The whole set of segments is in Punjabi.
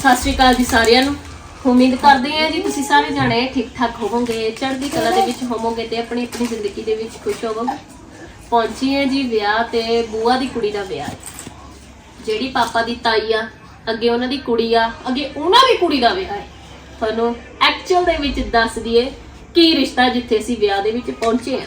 ਸਤਿ ਸ਼੍ਰੀ ਅਕਾਲ ਜੀ ਸਾਰਿਆਂ ਨੂੰ। ਉਮੀਦ ਕਰਦੇ ਹਾਂ ਜੀ ਤੁਸੀਂ ਸਾਰੇ ਜਾਣੇ ਠੀਕ ਠਾਕ ਹੋਵੋਗੇ, ਚੜ੍ਹਦੀ ਕਲਾ ਦੇ ਵਿੱਚ ਹੋਵੋਗੇ ਤੇ ਆਪਣੀ ਆਪਣੀ ਜ਼ਿੰਦਗੀ ਦੇ ਵਿੱਚ ਖੁਸ਼ ਹੋਵੋਗੇ। ਪਹੁੰਚੀ ਹੈ ਜੀ ਵਿਆਹ ਤੇ, ਬੂਆ ਦੀ ਕੁੜੀ ਦਾ ਵਿਆਹ। ਹੈ ਜਿਹੜੀ ਪਾਪਾ ਦੀ ਤਾਈ ਆ, ਅੱਗੇ ਉਹਨਾਂ ਦੀ ਕੁੜੀ ਆ, ਅੱਗੇ ਉਹਨਾਂ ਦੀ ਕੁੜੀ ਦਾ ਵਿਆਹ ਹੈ। ਤੁਹਾਨੂੰ ਐਕਚੁਅਲ ਦੇ ਵਿੱਚ ਦੱਸ ਦਈਏ ਕੀ ਰਿਸ਼ਤਾ ਜਿੱਥੇ ਅਸੀਂ ਵਿਆਹ ਦੇ ਵਿੱਚ ਪਹੁੰਚੇ ਆ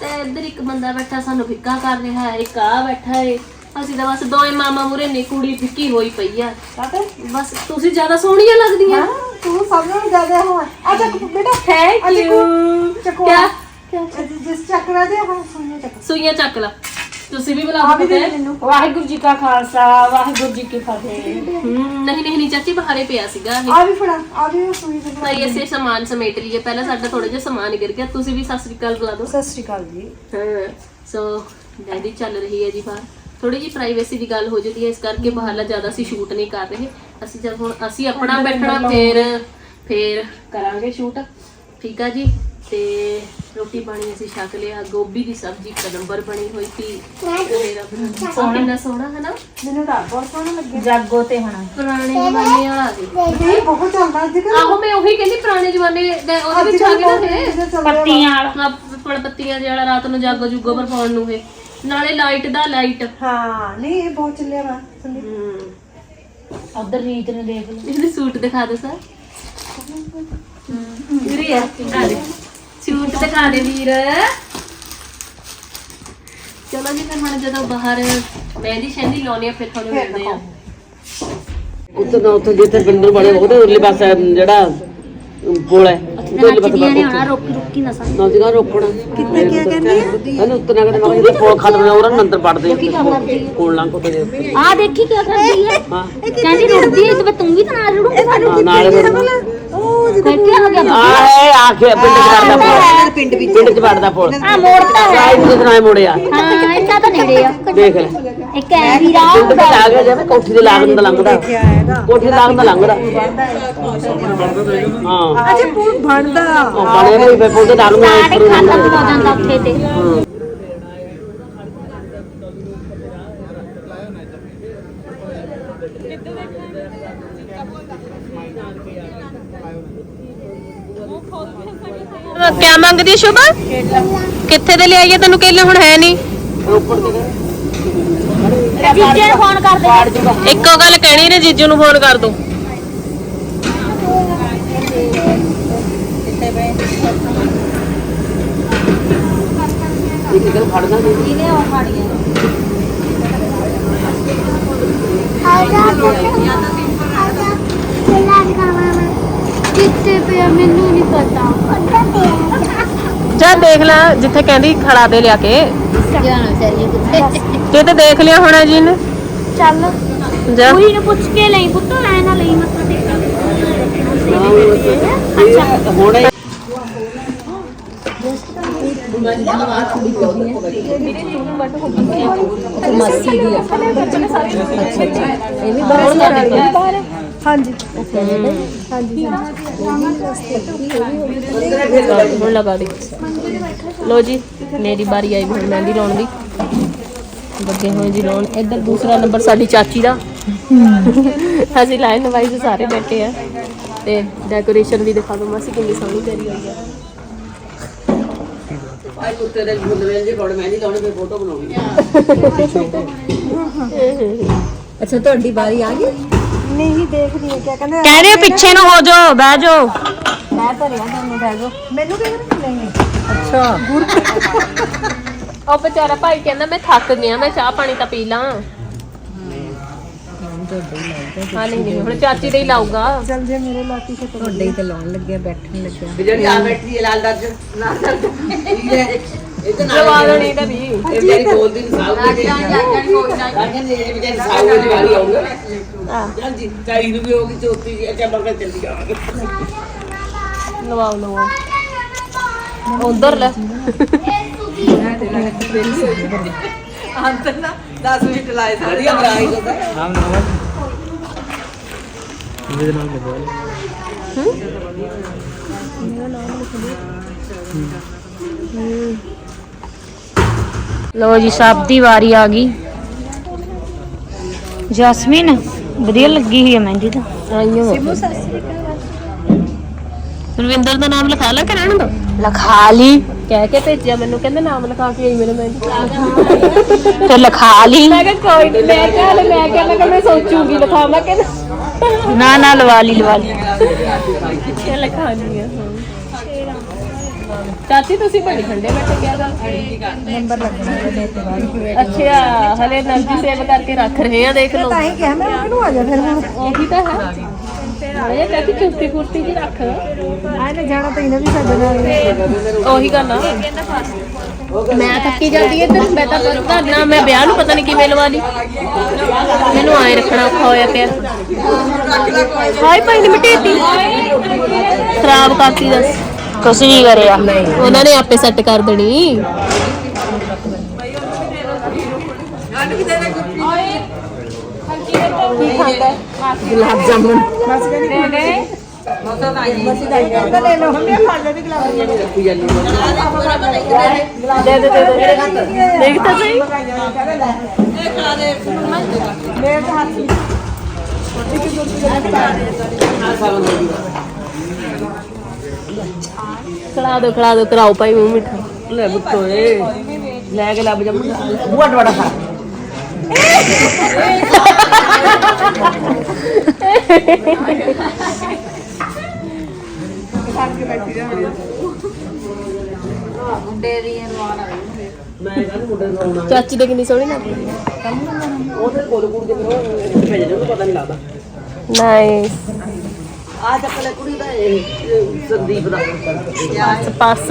ਤੇ ਇੱਧਰ ਇੱਕ ਬੰਦਾ ਬੈਠਾ, ਸਾਨੂੰ ਫਿੱਕਾ ਕਰ ਰਿਹਾ ਹੈ, ਇੱਕ ਆ ਬੈਠਾ ਹੈ ਅਸੀਂ ਤਾਂ ਬਸ ਦੋਵੇਂ ਮਾਮਾ ਮੂਰੇ ਨੇ ਕੁੜੀ ਫਿੱਕੀ ਹੋਈ ਪਈ ਆ। ਕਾਤੇ ਬਸ ਤੁਸੀਂ ਜ਼ਿਆਦਾ ਸੋਹਣੀਆਂ ਲੱਗਦੀਆਂ। ਹਾਂ ਤੂੰ ਸਭ ਨਾਲੋਂ ਜ਼ਿਆਦਾ ਹੋ। ਅੱਛਾ ਬੇਟਾ। ਥੈਂਕ ਅੱਛਾ, ਯੂ ਚੱਕੋ। ਕਿਆ? ਜਿ- ਜਿਸ ਚੱਕਰਾ ਦੇ ਹਾਂ ਸੁਣੋ ਚੱਕ। ਸੂਈਆਂ ਚੱਕ ਲਾ। ਤੁਸੀਂ ਵੀ ਬੁਲਾ ਆ ਵੀ ਦੋ ਦੇ ਮੈਨੂੰ। ਵਾਹਿਗੁਰੂ ਜੀ ਕਾ ਖਾਲਸਾ ਵਾਹਿਗੁਰੂ ਜੀ ਕੀ ਫਤਿਹ। ਹਮ, ਨਹੀਂ ਨਹੀਂ ਨਹੀਂ ਚਾਚੀ ਬਾਹਰੇ ਪਿਆ ਸੀਗਾ ਇਹ। ਆ ਵੀ ਫੜਾ ਆ ਵੀ ਸੂਈ ਦੇ ਤਾਂ ਅਸੀਂ ਸਮਾਨ ਸਮੇਟ ਲਈਏ। ਪਹਿਲਾਂ ਸਾਡਾ ਥੋੜਾ ਜਿਹਾ ਸਮਾਨ ਗਿਰ ਗਿਆ। ਤੁਸੀਂ ਵੀ ਸਤਿ ਸ੍ਰੀ ਅਕਾਲ ਬੁਲਾ ਦਿਓ। ਸਤਿ ਸ਼੍ਰੀ ਅਕਾਲ ਜੀ। ਹਾਂ ਸੋ ਡੈਡੀ ਚੱਲ ਰਹੀ ਹੈ ਜੀ ਬਾਹਰ। ਥੋੜੀ ਜੀ ਪ੍ਰਾਈਵੇਸੀ ਦੀ ਗੱਲ ਹੋ ਜਾਂਦੀ ਹੈ ਇਸ ਕਰਕੇ ਬਾਹਰਲਾ ਜ਼ਿਆਦਾ ਅਸੀਂ ਸ਼ੂਟ ਨਹੀਂ ਕਰ ਰਹੇ। ਅਸੀਂ ਜਦ ਹੁਣ ਅਸੀਂ ਆਪਣਾ ਬੈਠਣਾ ਫੇਰ ਫੇਰ ਕਰਾਂਗੇ ਸ਼ੂਟ ਠੀਕ ਆ ਜੀ? ਤੇ ਰੋਟੀ ਪਾਣੀ ਅਸੀਂ ਛਕ ਲਿਆ ਗੋਭੀ ਦੀ ਸਬਜ਼ੀ ਇੱਕ ਨੰਬਰ ਬਣੀ ਹੋਈ ਸੀ। ਮੇਰਾ ਸੋਹਣਾ। ਸੋਹਣਾ ਹੈ ਨਾ ਮੈਨੂੰ ਤਾਂ ਬਹੁਤ ਸੋਹਣਾ ਲੱਗਿਆ। ਜਾਗੋ ਤੇ ਹੋਣਾ। ਪੁਰਾਣੇ ਜ਼ਮਾਨੇ ਵਾਲਾ ਸੀ ਇਹ ਬਹੁਤ ਚੱਲਦਾ ਅੱਜ ਕੱਲ੍ਹ। ਆਹੋ ਮੈਂ ਉਹੀ ਕਹਿੰਦੀ ਪੁਰਾਣੇ ਜ਼ਮਾਨੇ ਦੇ ਉਹਦੇ ਅੱਜ ਵਿੱਚ ਆ ਕੱਲ੍ਹ ਗਿਆ ਨਾ ਬਹੁਤ ਇਹ। ਚੀਜ਼ਾਂ ਚੱਲ ਰਹੀਆਂ ਪੱਤੀਆਂ ਵਾਲਾ। ਆਹ ਫਲ ਪੱਤੀਆਂ ਜਿਹੜਾ ਰਾਤ ਨੂੰ ਜਾਗੋ ਜੁਗੋ ਪਰ ਪਾਉਣ ਨੂੰ ਇਹ। ਨਾਲੇ ਲਾਈਟ ਦਾ ਲਾਈਟ ਹਾਂ ਨਹੀਂ ਇਹ ਬਹੁਤ ਚੱਲਿਆ ਵਾ ਸੰਦੀਪ। ਹੂੰ। ਉਧਰ ਰੀਤ ਨੂੰ ਦੇਖ ਲਓ ਇਹਦੇ ਸੂਟ ਦਿਖਾ ਦੇ ਸਰ। ਵੀਰੇ ਆ ਆ ਦੇ। ਸੂਟ ਦਿਖਾ ਦੇ ਵੀਰ। ਚਲੋ ਜੀ ਫਿਰ ਹੁਣ ਜਦੋਂ ਬਾਹਰ ਮਹਿੰਦੀ ਸ਼ਹਿੰਦੀ ਲਾਉਣੀ ਆ ਫਿਰ ਤੁਹਾਨੂੰ ਮਿਲਦੇ ਆ। ਉੱਥੇ ਉੱਥੇ ਜਿੱਥੇ ਪਿੰਡਰ ਬਣੇ ਉਹਦੇ ਉਰਲੇ ਪਾਸੇ ਜਿਹੜਾ ਪੁਲ ਹੈ। ਉਰਲੇ ਪਾਸੇ ਬਾਹਰ ਰੋਕੀ ਰੋਕੀ ਨਾ ਨਾ ਸੀਗਾ ਰੋਕਣਾ। ਕਿੱਥੇ ਕੀ ਕਹਿੰਦੇ ਇਹਨੂੰ ਉੱਤੇ ਨਾ ਕਹਿੰਦੇ ਮੈਂ ਕਿਹਾ ਪੁਲ ਖਤਮ ਹੋ ਉਹਨਾਂ ਅੰਦਰ ਪੜਦੇ ਕੋਲ ਲੰਘ ਉੱਤੇ ਦੇ। ਆ ਦੇਖੀ ਕੀ ਕਰਦੀ ਹੈ। ਹਾਂ ਕਹਿੰਦੀ ਰੁੜਦੀ ਹੈ ਤੇ ਤੂੰ ਵੀ ਤਾਂ ਨਾਲ ਰੁੜੂ ਹਾਂ, ਨਾਲੇ ਫਿਰ ਫਿਰ ਕੀ ਹੋ ਗਿਆ? ਆ। ਇਹ ਆ ਕੇ ਪਿੰਡ ਚ ਵੜਦਾ ਪੁਲ। ਪਿੰਡ ਵਿੱਚ ਪਿੰਡ ਚ ਵੜਦਾ ਪੁਲ। ਆ ਮੋੜਦਾ ਹੈ। ਆਈ ਤੇ ਨਾ ਮੁੜਿਆ। ਹਾਂ ਇੰਨਾ ਤਾਂ ਨੇੜੇ ਆ। ਦੇਖ ਲੈ। ਇੱਕ ਐ ਵੀ ਰਾਹ ਪਿੰਡ ਤੇ ਆ ਗਿਆ ਜਿਵੇਂ ਕੋਠੀ ਦੇ ਲਾਗ ਨੂੰ ਲੰਘਦਾ। ਕੋਠੀ ਦੇ ਲਾਗ ਨੂੰ ਲੰਘਦਾ। ਹਾਂ। ਅੱਛਾ ਪੁਲ ਬਣਦਾ। ਉਹ ਬਣੇ ਨਹੀਂ ਪਏ ਪੁਲ ਦੇ ਲਾਗ ਨੂੰ ਆਏ ਸਾਡੇ ਖਾਤਾ ਹੋ ਜਾਂਦਾ ਉੱਥੇ ਤੇ। ਕਿਆ ਮੰਗਦੀ ਸ਼ੁਭ? ਕਿੱਥੇ ਦੇ ਲਿਆਈਏ ਤੈਨੂੰ ਕੇਲੇ ਹੁਣ ਹੈ ਨਹੀਂ। ਜੀਜੇ ਨੂੰ ਫੋਨ ਕਰ ਦੇ ਇੱਕੋ ਗੱਲ ਕਹਿਣੀ ਨੇ ਜੀਜੂ ਨੂੰ ਫੋਨ ਕਰ ਦੋ। ਇੱਕ ਗੱਲ ਫੜਨਾ ਨਹੀਂ ਕਿੱਥੇ ਪਿਆ ਮੈਨੂੰ ਨਹੀਂ ਪਤਾ। ਜਾ ਦੇਖ ਲੈ ਜਿੱਥੇ ਕਹਿੰਦੀ ਖੜਾ ਦੇ ਲਿਆ ਕੇ। ਜਾਣਾ ਚਾਹੀਏ ਕਿੱਥੇ ਤੇ ਤੇ ਦੇਖ ਲਿਆ ਹੋਣਾ ਜੀ ਨੇ ਚੱਲ। ਜਾ। ਪੂਰੀ ਨੂੰ ਪੁੱਛ ਕੇ ਲਈ ਪੁੱਤ ਐ ਨਾ ਲਈ ਮੱਥਾ ਟੇਕਾ। ਹੁਣੇ ਹਾਂਜੀ ਹੁਣ ਲਗਾ ਦੇ ਲੋ ਜੀ, ਮੇਰੀ ਵਾਰੀ ਆਈ ਵੀ ਹੁਣ ਮਹਿੰਦੀ ਲਾਉਣ ਦੀ। ਲੱਗੇ ਹੋਏ ਜੀ ਲਾਉਣ। ਇੱਧਰ ਦੂਸਰਾ ਨੰਬਰ ਸਾਡੀ ਚਾਚੀ ਦਾ। ਅਸੀਂ ਲਾਈਨ ਵਾਈਜ਼ ਸਾਰੇ ਬੈਠੇ ਆ। ਤੇ ਡੈਕੋਰੇਸ਼ਨ ਵੀ ਦਿਖਾ ਦੋ ਮਾਸੀ ਕਿੰਨੀ ਸੋਹਣੀ ਕਰੀ ਹੋਈ ਆ। ਆਈ ਕੁੱਤੇ ਦੇ ਮੁੰਡੇ ਜੀ ਫੋੜ ਮੈਂ ਨਹੀਂ ਲਾਉਣੀ ਫਿਰ ਫੋਟੋ ਬਣਾਉਣੀ। ਅੱਛਾ ਤੁਹਾਡੀ ਵਾਰੀ ਆ ਗਈ? ਨਹੀਂ ਦੇਖਦੀ ਹੈ ਕਿਆ ਕਹਿੰਦੇ ਕਹਿ ਰਹੇ ਪਿੱਛੇ ਨੂੰ ਹੋ ਜਾਓ ਬਹਿ ਜਾਓ। ਮੈਂ ਭਰਿਆ ਤੁਹਾਨੂੰ ਕਹਿ ਦੋ ਮੈਨੂੰ ਕਹਿੰਦੇ ਨਹੀਂ ਅੱਛਾ। ਉਹ ਵਿਚਾਰਾ ਭਾਈ ਕਹਿੰਦਾ ਮੈਂ ਥੱਕ ਗਿਆ ਮੈਂ ਚਾਹ ਪਾਣੀ ਤਾਂ ਪੀ ਲਾਂ। ਹਾਂ ਨਹੀਂ ਨਹੀਂ ਹੁਣ ਚਾਚੀ ਦੇ ਹੀ ਲਾਊਗਾ। ਚੱਲ ਜੇ ਮੇਰੇ ਲਾਤੀ ਸੇ ਤੁਹਾਡੇ ਹੀ ਤੇ ਲਾਉਣ ਲੱਗਿਆ ਬੈਠਣ ਲੱਗਿਆ। ਵੀ ਜਿਹੜੀ ਆ ਬੈਠੀ ਹੈ ਲਾਲ ਦਰਜ ਲਾਲ ਦਰਜ ਇਹ ਤਾਂ ਨਾਲ ਦੇਣੀ ਤਾਂ ਵੀ ਇਹ ਮੇਰੀ ਬੋਲਦੀ ਨਹੀਂ ਸਾਊ ਦੇ ਕਹਿੰਦੇ ਇਹ ਵਿਚਾਰੀ ਸਾਊ ਦੀ ਵਾਰੀ ਆਉਂਗਾ ਹਾਂਜੀ ਚਾਈ ਨੂੰ ਵੀ ਹੋਗੀ ਚੌਥੀ ਜੀ ਅੱਛਾ ਬਰਕਤ ਜਲਦੀ ਆਵਾਂਗੇ ਲਵਾਓ ਲਵਾਓ। ਉਧਰ ਲੈ। ਅੰਤ ਨਾ। 10 ਮਿੰਟ ਲਾਏ ਵਧੀਆ ਬਣਾਈ ਜਾਂਦਾ ਲੋ ਜੀ ਸਭ ਦੀ ਵਾਰੀ ਆ ਗਈ। ਜਸਮੀਨ ਵਧੀਆ ਲੱਗੀ ਹੋਈ ਹੈ ਮਹਿੰਦੀ ਤਾਂ। ਆਈਓ। ਰਵਿੰਦਰ ਦਾ ਨਾਮ ਲਿਖਾ ਲਾ ਕਿ ਰਹਿਣ ਦੋ? ਲਖਾ ਲਈ। ਕਹਿ ਕੇ ਭੇਜਿਆ ਮੈਨੂੰ ਕਹਿੰਦੇ ਨਾਮ ਲਿਖਾ ਕੇ ਆਈ ਮੇਰੇ ਮੈਂ ਲਿਖਾ ਲਈ। ਮੈਂ ਕਿਹਾ ਕੋਈ ਨਹੀਂ ਮੈਂ ਕਿਹਾ ਮੈਂ ਕਿਹਾ ਮੈਂ ਕਿਹਾ ਮੈਂ ਸੋਚੂਗੀ ਲਿਖਾਵਾਂ ਕਿ ਨਾ ਨਾ ਲਵਾ ਲਈ ਲਵਾ ਲਈ। ਕਿੱਥੇ ਲਿਖਾਣੀ ਆ ਹਾਂ। ਚਾਚੀ ਤੁਸੀਂ ਬੜੀ ਖੰਡੇ ਬੈਠੇ ਕਿਹਾ ਗੱਲ? ਨੰਬਰ ਲੱਗਣਾ ਇਹਦੇ ਤੇ ਬਾਅਦ ਅੱਛਾ ਹਲੇ ਨਰਜੀ ਸੇਵ ਕਰਕੇ ਰੱਖ ਰਹੇ ਆ ਦੇਖ ਲਓ। ਤਾਂ ਹੀ ਕਿਹਾ ਮੈਂ ਉਹਨੂੰ ਆ ਜਾ ਫਿਰ ਹੁਣ ਉਹੀ ਤਾਂ ਹੈ। ਇਹ ਚਾਚੀ ਚੁੱਪੀ ਫੁਰਤੀ ਜੀ ਰੱਖ। ਆਏ ਨੇ ਜਾਣਾ ਤਾਂ ਇਹਨੇ ਵੀ ਸਾਡੇ ਨਾਲ। ਉਹੀ ਗੱਲ ਆ। ਮੈਂ ਥੱਕੀ ਜਾਂਦੀ ਤੇ ਮੈਂ ਤਾਂ ਪਤਾ ਨਾ ਮੈਂ ਵਿਆਹ ਨੂੰ ਪਤਾ ਨਹੀਂ ਕਿਵੇਂ ਲਵਾ ਲਈ। ਮੈਨੂੰ ਆਏ ਰੱਖਣਾ ਔਖਾ ਹੋਇਆ ਪਿਆ। ਹਾਈ ਭਾਈ ਨੇ ਮਿਟੇਤੀ। ਖਰਾਬ ਕਰਤੀ ਦੱਸ। ਕੁਛ ਨਹੀਂ ਕਰਿਆ। ਉਹਨਾਂ ਨੇ ਆਪੇ ਸੈੱਟ ਕਰ ਦੇਣੀ। ਗੁਲਾਬ ਜਾਮੁਨ ਬਸ ਕਹਿੰਦੀ ਲੈ ਲਓ ਹਮੇ ਦੀ ਗੁਲਾਬ ਜਾਮੁਨ। ਦੇ ਦੇ ਦੇ ਦੇ ਦੇਖ ਤਾਂ ਸਹੀ ਮੇਰੇ ਤਾਂ ਹੱਥ ਖਿਲਾ ਦੋ ਖਿਲਾ ਦੋ ਕਰਾਓ ਭਾਈ ਮੂੰਹ ਮਿੱਠਾ। ਲੈ ਬੁੱਤੋ ਏ। ਲੈ ਕੇ ਲੱਭ ਜਾ। ਬੂਆ ਟਵਾੜਾ ਖਾ। ਮੈਂ ਕਹਿੰਦਾ ਮੁੰਡੇ ਨੂੰ ਆਉਣਾ ਚਾਚੀ ਦੇ ਕਿੰਨੀ ਸੋਹਣੀ ਲੱਗਦੀ। ਉਹਦੇ ਕੋਲ ਕੁੜੀ ਦੇ ਕੋਲ ਭੇਜ ਦੇ ਪਤਾ ਨਹੀਂ ਲੱਗਦਾ ਨਾਈਸ ਆ ਚੱਕਲੇ ਕੁੜੀ ਦਾ ਇਹ ਸੰਦੀਪ ਦਾ ਪਾਸ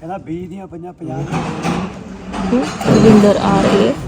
ਕਹਿੰਦਾ 20 ਦੀਆਂ ਪੰਜਾਂ 50 ਰਵਿੰਦਰ ਆ ਰਹੇ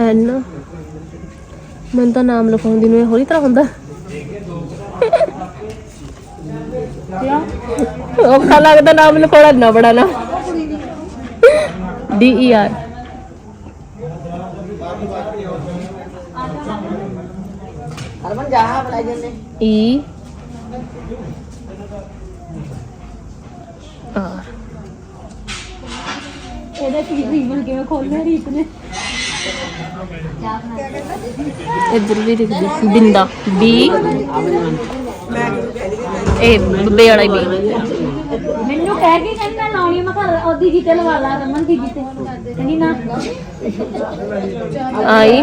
ਐਨ। ਮੈਨੂੰ ਤਾਂ ਨਾਮ ਲਿਖਾਉਂਦੀ ਨੂੰ ਇਹ ਹੋਰੀ ਤਰ੍ਹਾਂ ਹੁੰਦਾ। ਔਖਾ ਲੱਗਦਾ ਨਾਮ ਲਿਖਾਉਣਾ ਨਾ ਬੜਾ ਨਾ। D E R. ਹਰਮਨ ਜੰਨੇ ਈ। ਆਰ। ਇਹਦਾ ਕੀ ਰੀਵਨ ਕਿਵੇਂ ਖੋਲਣਾ ਰੀਤ ਨੇ? ਇੱਧਰ ਵੀ ਲਿਖ ਦੇ ਬਿੰਦਾ। ਬੀ। ਇਹ ਬੱਬੇ ਵਾਲਾ ਬੀ। ਮੈਨੂੰ ਕਹਿ ਕੇ ਕਹਿੰਦਾ ਲਾਉਣੀ ਮੈਂ ਘਰ ਉਹਦੀ ਜੀ ਤੇ ਲਵਾ ਲਾ ਰਮਨ ਦੀ ਜੀ ਤੇ ਕਹਿੰਦੀ ਨਾ। ਆਈ।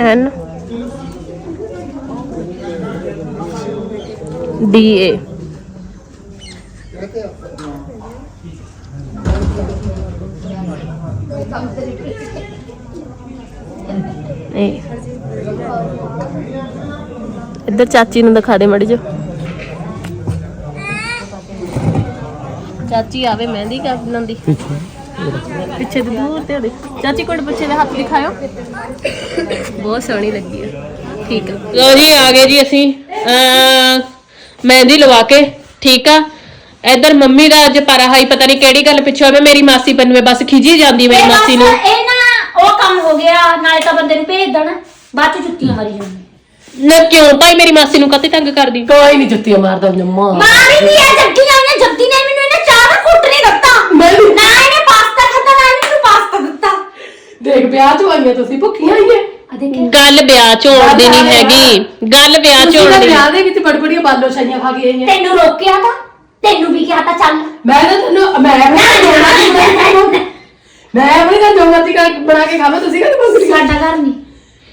ਐਨ। ਡੀ। ਏ। ਇਹ ਇੱਧਰ ਚਾਚੀ ਨੂੰ ਦਿਖਾ ਦੇ ਮੜੀ ਜੋ ਚਾਚੀ ਆਵੇ ਮਹਿੰਦੀ ਕਰ ਦੀ। ਪਿੱਛੇ ਦੀ ਦੂਰ ਤੇ ਉਹਦੇ ਚਾਚੀ ਕੋਲ ਬੱਚੇ ਦੇ ਹੱਥ ਦਿਖਾਇਓ। ਬਹੁਤ ਸੋਹਣੀ ਲੱਗੀ ਹੈ ਠੀਕ ਹੈ ਲੋ ਜੀ, ਆ ਗਏ ਜੀ ਅਸੀਂ। ਅਹ ਮਹਿੰਦੀ ਲਵਾ ਕੇ। ਠੀਕ ਆ। ਇੱਧਰ ਮੰਮੀ ਦਾ ਅੱਜ ਪਾਰਾ ਹਾਈ ਪਤਾ ਨਹੀਂ ਕਿਹੜੀ ਗੱਲ ਪਿੱਛੋਂ ਮੈਂ ਮੇਰੀ ਮਾਸੀ ਪੰਨਵੇਂ ਬਸ ਖਿਜੀ ਜਾਂਦੀ ਮੇਰੀ ਇਹ ਬਸ ਮਾਸੀ ਨੂੰ। ਇਹ ਨਾ ਉਹ ਕੰਮ ਹੋ ਗਿਆ ਨਾਲੇ ਤਾਂ ਬੰਦੇ ਨੂੰ ਭੇਜ ਦੇਣਾ ਬਾਅਦ ਚ ਜੁੱਤੀਆਂ ਮਾਰੀ ਜਾਂਦੀ। ਨਾ ਕਿਉਂ ਭਾਈ ਮੇਰੀ ਮਾਸੀ ਨੂੰ ਕਾਤੇ ਤੰਗ ਕਰਦੀ? ਕੋਈ ਨਹੀਂ ਜੁੱਤੀਆਂ ਮਾਰਦਾ ਜੰਮਾ ਮਾਰੀ ਵੀ ਇਹ ਜੱਟੀਆਂ ਨੇ ਜੱਟੀ ਨੇ ਮੈਨੂੰ ਇਹਨੇ ਚਾਹ ਦਾ ਘੁੱਟ ਨਹੀਂ ਦਿੱਤਾ। ਮੈਨੂੰ- ਨਾ ਇਹਨੇ ਪਾਸਤਾ ਖਾਦਾ ਨਾ ਇਹਨੇ ਮੈਨੂੰ ਪਾਸਤਾ ਦਿੱਤਾ। ਦੇਖ ਵਿਆਹ ਚ ਆਈਆਂ ਤੁਸੀਂ ਭੁੱਖੀਆਂ ਆਈਆਂ ਆ। ਦੇਖੇ ਗੱਲ ਵਿਆਹ ਚ ਹੋਣ ਦੀ ਨਹੀਂ ਹੈਗੀ। ਗੱਲ ਵਿਆਹ ਚ ਤੁਸੀਂ ਹੋਣ ਤਾਂ ਦੀ। ਵਿਆਹ ਦੇ ਵਿੱਚ ਬੜ ਬੜੀਆਂ ਬਾਲੋ ਛਾਈਆਂ ਖਾ ਕੇ ਆਈਆਂ। ਤੈਨੂੰ ਰੋਕਿਆ ਤਾਂ? ਤੈਨੂੰ ਵੀ ਕਿਹਾ ਤਾਂ ਚੱਲ। ਮੈਂ ਤਾਂ ਤੈਨੂੰ ਮੈਂ ਵੀ ਮੈਂ ਆਪਣੀ ਘਰ ਜੋਗਾਤੀ ਕਰ ਬਣਾ ਕੇ ਖਾਵਾਂ ਤੁਸੀਂ ਕਹਿੰਦੇ ਮੰਗਣੀ ਸਾਡਾ ਘਰ ਨਹੀਂ।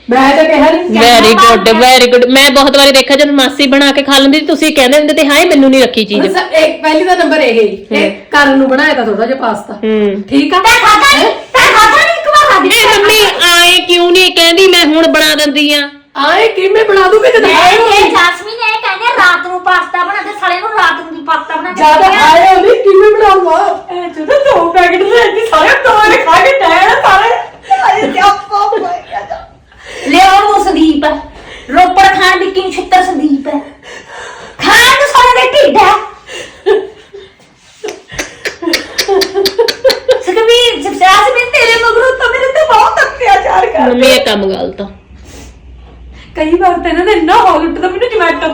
ਮੈਂ ਤਾਂ ਕਿਹਾ ਨਹੀਂ ਵੈਰੀ ਗੁੱਡ ਵੈਰੀ ਗੁੱਡ ਮੈਂ ਬਹੁਤ ਵਾਰੀ ਦੇਖਿਆ ਜਦੋਂ ਮਾਸੀ ਬਣਾ ਕੇ ਖਾ ਲੈਂਦੀ ਸੀ, ਤੁਸੀਂ ਕਹਿੰਦੇ ਹੁੰਦੇ ਤੇ ਹਾਏ ਮੈਨੂੰ ਨਹੀਂ ਰੱਖੀ ਚੀਜ਼। ਇੱਕ ਪਹਿਲੀ ਦਾ ਨੰਬਰ ਇਹ ਹੀ। ਇਹ ਕਰਨ ਨੂੰ ਬਣਾਇਆ ਤਾਂ ਥੋੜਾ ਜਿਹਾ ਪਾਸਤਾ। ਹੂੰ। ਠੀਕ ਆ? ਤੈਂ ਖਾਦਾ ਨਹੀਂ ਤੈਂ ਖਾਦਾ ਨਹੀਂ ਇੱਕ ਵਾਰ ਖਾਦੀ ਇਹ ਮੰਮੀ ਆਏ ਕਿਉਂ ਨਹੀਂ ਕਹਿੰਦੀ ਮੈਂ ਹੁਣ ਬਣਾ ਦਿੰਦੀ ਆ। ਆਏ ਕਿਵੇਂ ਬਣਾ ਦੂੰਗੇ ਤੇ ਮੈਂ ਇਹ ਜਾਸਮੀਨ ਇਹ ਕਹਿੰਦੇ ਰਾਤ ਨੂੰ ਪਾਸਤਾ ਬਣਾ ਦੇ ਸਾਲੇ ਨੂੰ ਰਾਤ ਨੂੰ ਦੀ ਪਾਸਤਾ ਬਣਾ ਕੇ ਜ਼ਿਆਦਾ ਦਿੱਤਾ। ਆਏ ਉਹਨੇ ਕਿਵੇਂ ਬਣਾਉਂਗਾ ਇਹ ਜਦੋਂ ਦੋ ਪੈਕਟ ਲੈ ਕੇ ਸਾਰੇ ਦੋਵੇਂ ਖਾ ਕੇ ਟੈਣ ਸਾਰੇ ਅਰੇ ਕੀ ਪਾਪ ਲਿਆਉਣ ਨੂੰ ਸੰਦੀਪ ਹੈ ਰੋਪੜ ਖਾਣ ਦੀ ਕਿੰਨ ਛਿੱਤਰ ਸੰਦੀਪ ਹੈ ਖਾਣ ਨੂੰ ਸਾਰੇ ਦੇ ਢਿੱਡ ਹੈ ਸੁਖਬੀਰ ਜਬਸਾਸ ਮੈਂ ਤੇਰੇ ਮਗਰੋਂ ਤਾਂ ਮੇਰੇ ਤੇ ਬਹੁਤ ਅਤਿਆਚਾਰ ਕਰ ਮੰਮੀ ਇਹ ਕੰਮ ਗਲਤ ਆ ਕਈ ਵਾਰ ਤਾਂ ਇਹਨਾਂ ਦਾ ਇੰਨਾ ਹੌਲ ਉੱਠਦਾ ਮੈਨੂੰ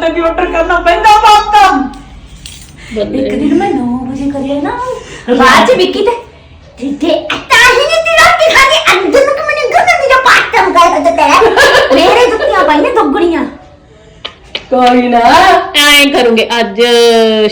ਤੇ ਆਰਡਰ ਕਰਨਾ ਪੈਂਦਾ ਪਾਸਤਾ ਇੱਕ ਦਿਨ ਮੈਂ 9 ਵਜੇ ਕਰਿਆ ਨਾ ਬਾਅਦ ਚ ਵਿੱਕੀ ਤੇ ਜਿੱਤੇ ਅੱਤਾ ਹੀ ਨਹੀਂ ਤੀ ਰੋਟੀ ਖਾ ਕੇ ਅੰਦਰ ਨੂੰ ਮੈਨੂੰ ਗੰਦ ਦੀ ਪਾਸਤਾ ਮੰਗਾਇਆ ਤਾਂ ਤੇਰਾ ਮੇਰੇ ਜੁੱਤੀਆਂ ਪਾਈਆਂ ਦੁੱਗਣੀਆਂ। ਕੋਈ ਨਾ। ਐਂ ਕਰੂੰਗੇ ਅੱਜ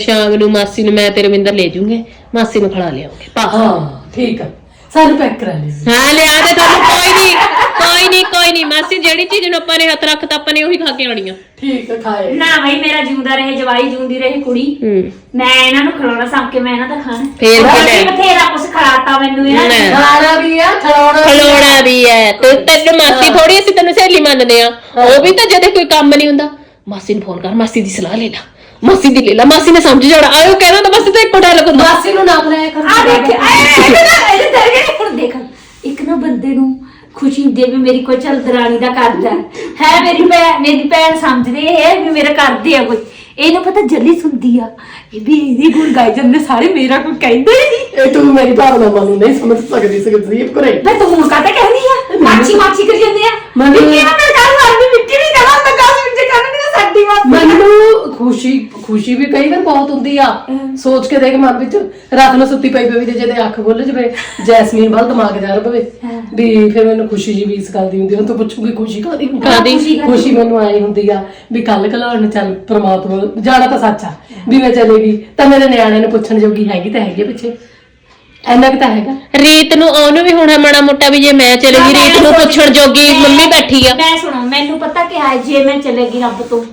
ਸ਼ਾਮ ਨੂੰ ਮਾਸੀ ਨੂੰ ਮੈਂ ਤੇ ਰਵਿੰਦਰ ਲੈ ਜੂਗੇ ਮਾਸੀ ਨੂੰ ਖੜਾ ਲਿਆਉਂਗੇ ਪਾ ਹਾਂ ਠੀਕ ਆ। ਸਾਨੂੰ ਪੈਕ ਕਰਾ ਲਈ ਹਾਂ ਲਿਆ ਦੇ ਤੁਹਾਨੂੰ ਕੋਈ ਨਹੀਂ ਕੋਈ ਨਹੀਂ ਮਾਸੀ ਜਿਹੜੀ ਚੀਜ਼ ਨੂੰ ਆਪਾਂ ਨੇ ਹੱਥ ਰੱਖਤਾ ਆਪਾਂ ਨੇ ਉਹੀ ਖਾ ਕੇ ਆਣੀ ਆ। ਠੀਕ ਖਾਏ। ਨਾ ਭਾਈ ਮੇਰਾ ਜਿਉਂਦਾ ਰਹੇ ਜਵਾਈ ਜਿਉਂਦੀ ਰਹੇ ਕੁੜੀ। ਹੂੰ। ਮੈਂ ਇਹਨਾਂ ਨੂੰ ਖਿਲਾਉਣਾ ਸਾਂਭ ਕੇ ਮੈਂ ਇਹਨਾਂ ਦਾ ਖਾਣਾ। ਫੇਰ ਕੀ ਅਸੀਂ ਲੈ? ਬਥੇਰਾ ਕੁਛ ਖਿਲਾਤਾ ਮੈਨੂੰ ਇਹਨਾਂ ਨੇ। ਲੈ। ਖਾਣਾ ਵੀ ਆ ਆ। ਖਲੋਣਾ ਵੀ ਹੈ ਤੇ ਤੈਨੂੰ ਮਾਸੀ ਥੋੜੀ ਅਸੀਂ ਤੈਨੂੰ ਸਹੇਲੀ ਮੰਨਦੇ ਆ। ਉਹ ਵੀ ਤਾਂ ਜਦੇ ਕੋਈ ਕੰਮ ਨਹੀਂ ਹੁੰਦਾ। ਮਾਸੀ ਨੂੰ ਫੋਨ ਕਰ ਮਾਸੀ ਦੀ ਸਲਾਹ ਲੈ ਲਾ। ਮਾਸੀ ਦੀ ਲੈ ਲਾ ਮਾਸੀ ਨੇ ਸਮਝ ਜਾਣਾ। ਆਇਓ ਕਹਿਣਾ ਤਾਂ ਬਸ ਤੇ ਇੱਕੋ ਡਾਇਲੌਗ ਹੁੰਦਾ। ਮਾਸੀ ਨੂੰ ਨਾ ਬੁਲਾਇਆ ਕਰ। ਆ ਦੇਖ ਇਹ ਤੇਰੇ ਹੁਣ ਦੇਖ ਇੱਕ ਨਾ ਬੰਦੇ ਨੂੰ ਖੁਸ਼ੀ ਹੈ ਵੀ ਮੇਰੀ ਕੋਈ ਚੱਲ ਦਰਾਣੀ ਦਾ ਕਰਦਾ ਹੈ। ਮੇਰੀ ਭੈਣ ਮੇਰੀ ਭੈਣ ਸਮਝਦੇ ਹੈ ਵੀ ਮੇਰਾ ਕਰਦੇ ਆ ਕੋਈ। ਇਹਨੂੰ ਪਤਾ ਜੱਲੀ ਸੁਣਦੀ ਆ ਇਹ ਵੀ ਇਹਦੀ ਗੁਣ ਗਾਈ ਜਾਂਦੇ ਸਾਰੇ ਮੇਰਾ ਕੋਈ ਕਹਿੰਦੇ ਨਹੀਂ। ਇਹ ਤੂੰ ਮੇਰੀ ਭਾਵਨਾ ਨੂੰ ਨਹੀਂ ਸਮਝ ਸਕਦੀ ਸਕਦੀ ਕਰੇ ਮੈਂ ਤੂੰ ਹੁਣ ਕਾਹਤੇ ਕਹਿੰਦੀ ਆ? ਮਾਚੀ ਮਾਚੀ ਕਰੀ ਜਾਂਦੇ ਆ। ਵਿੱਕੀ ਨਾਲ ਮੇਰੇ ਖੁਸ਼ੀ ਖੁਸ਼ੀ ਵੀ ਕਈ ਵਾਰ ਬਹੁਤ ਹੁੰਦੀ ਆ। ਸੋਚ ਕੇ ਦੇਖ ਮਨ ਵਿੱਚ ਰਾਤ ਨੂੰ ਸੁੱਤੀ ਪਈ ਪਈ ਤੇ ਜਦੇ ਅੱਖ ਖੁੱਲ ਜਵੇ ਜੈਸਮੀਨ ਵੱਲ ਦਿਮਾਗ ਜਾ ਪਵੇ ਵੀ ਫਿਰ ਮੈਨੂੰ ਖੁਸ਼ੀ ਜੀ ਵੀ ਇਸ ਗੱਲ ਦੀ ਹੁੰਦੀ। ਹੁਣ ਤੂੰ ਪੁੱਛੂਗੀ ਖੁਸ਼ੀ ਕਾਦੀ? ਕਾਹਦੀ? ਖੁਸ਼ੀ ਮੈਨੂੰ ਆਈ ਹੁੰਦੀ ਆ ਵੀ ਕੱਲ ਕਲਾਉਣ ਚੱਲ ਪ੍ਰਮਾਤਮਾ ਜਾਣਾ ਤਾਂ ਸੱਚ ਆ। ਵੀ ਮੈਂ ਚਲੇਗੀ ਤਾਂ ਮੇਰੇ ਨਿਆਣੇ ਨੂੰ ਪੁੱਛਣ ਜੋਗੀ ਹੈਗੀ ਤਾਂ ਹੈਗੀ ਆ ਪਿੱਛੇ। ਐਨਾ ਕਿ ਤਾਂ ਹੈਗਾ। ਰੀਤ ਨੂੰ ਉਹਨੂੰ ਵੀ ਹੁਣ ਮਾੜਾ ਮੋਟਾ ਵੀ ਜੇ ਮੈਂ ਚਲੇ ਗਈ ਰੀਤ ਨੂੰ ਪੁੱਛਣ ਜੋਗੀ ਮੰਮੀ ਬੈਠੀ ਆ। ਮੈਂ ਸੁਣੋ ਮੈਨੂੰ ਪਤਾ ਕਿ ਹੈ ਜੇ ਮੈਂ ਚਲੇਗੀ ਰੱਬ ਤੋਂ।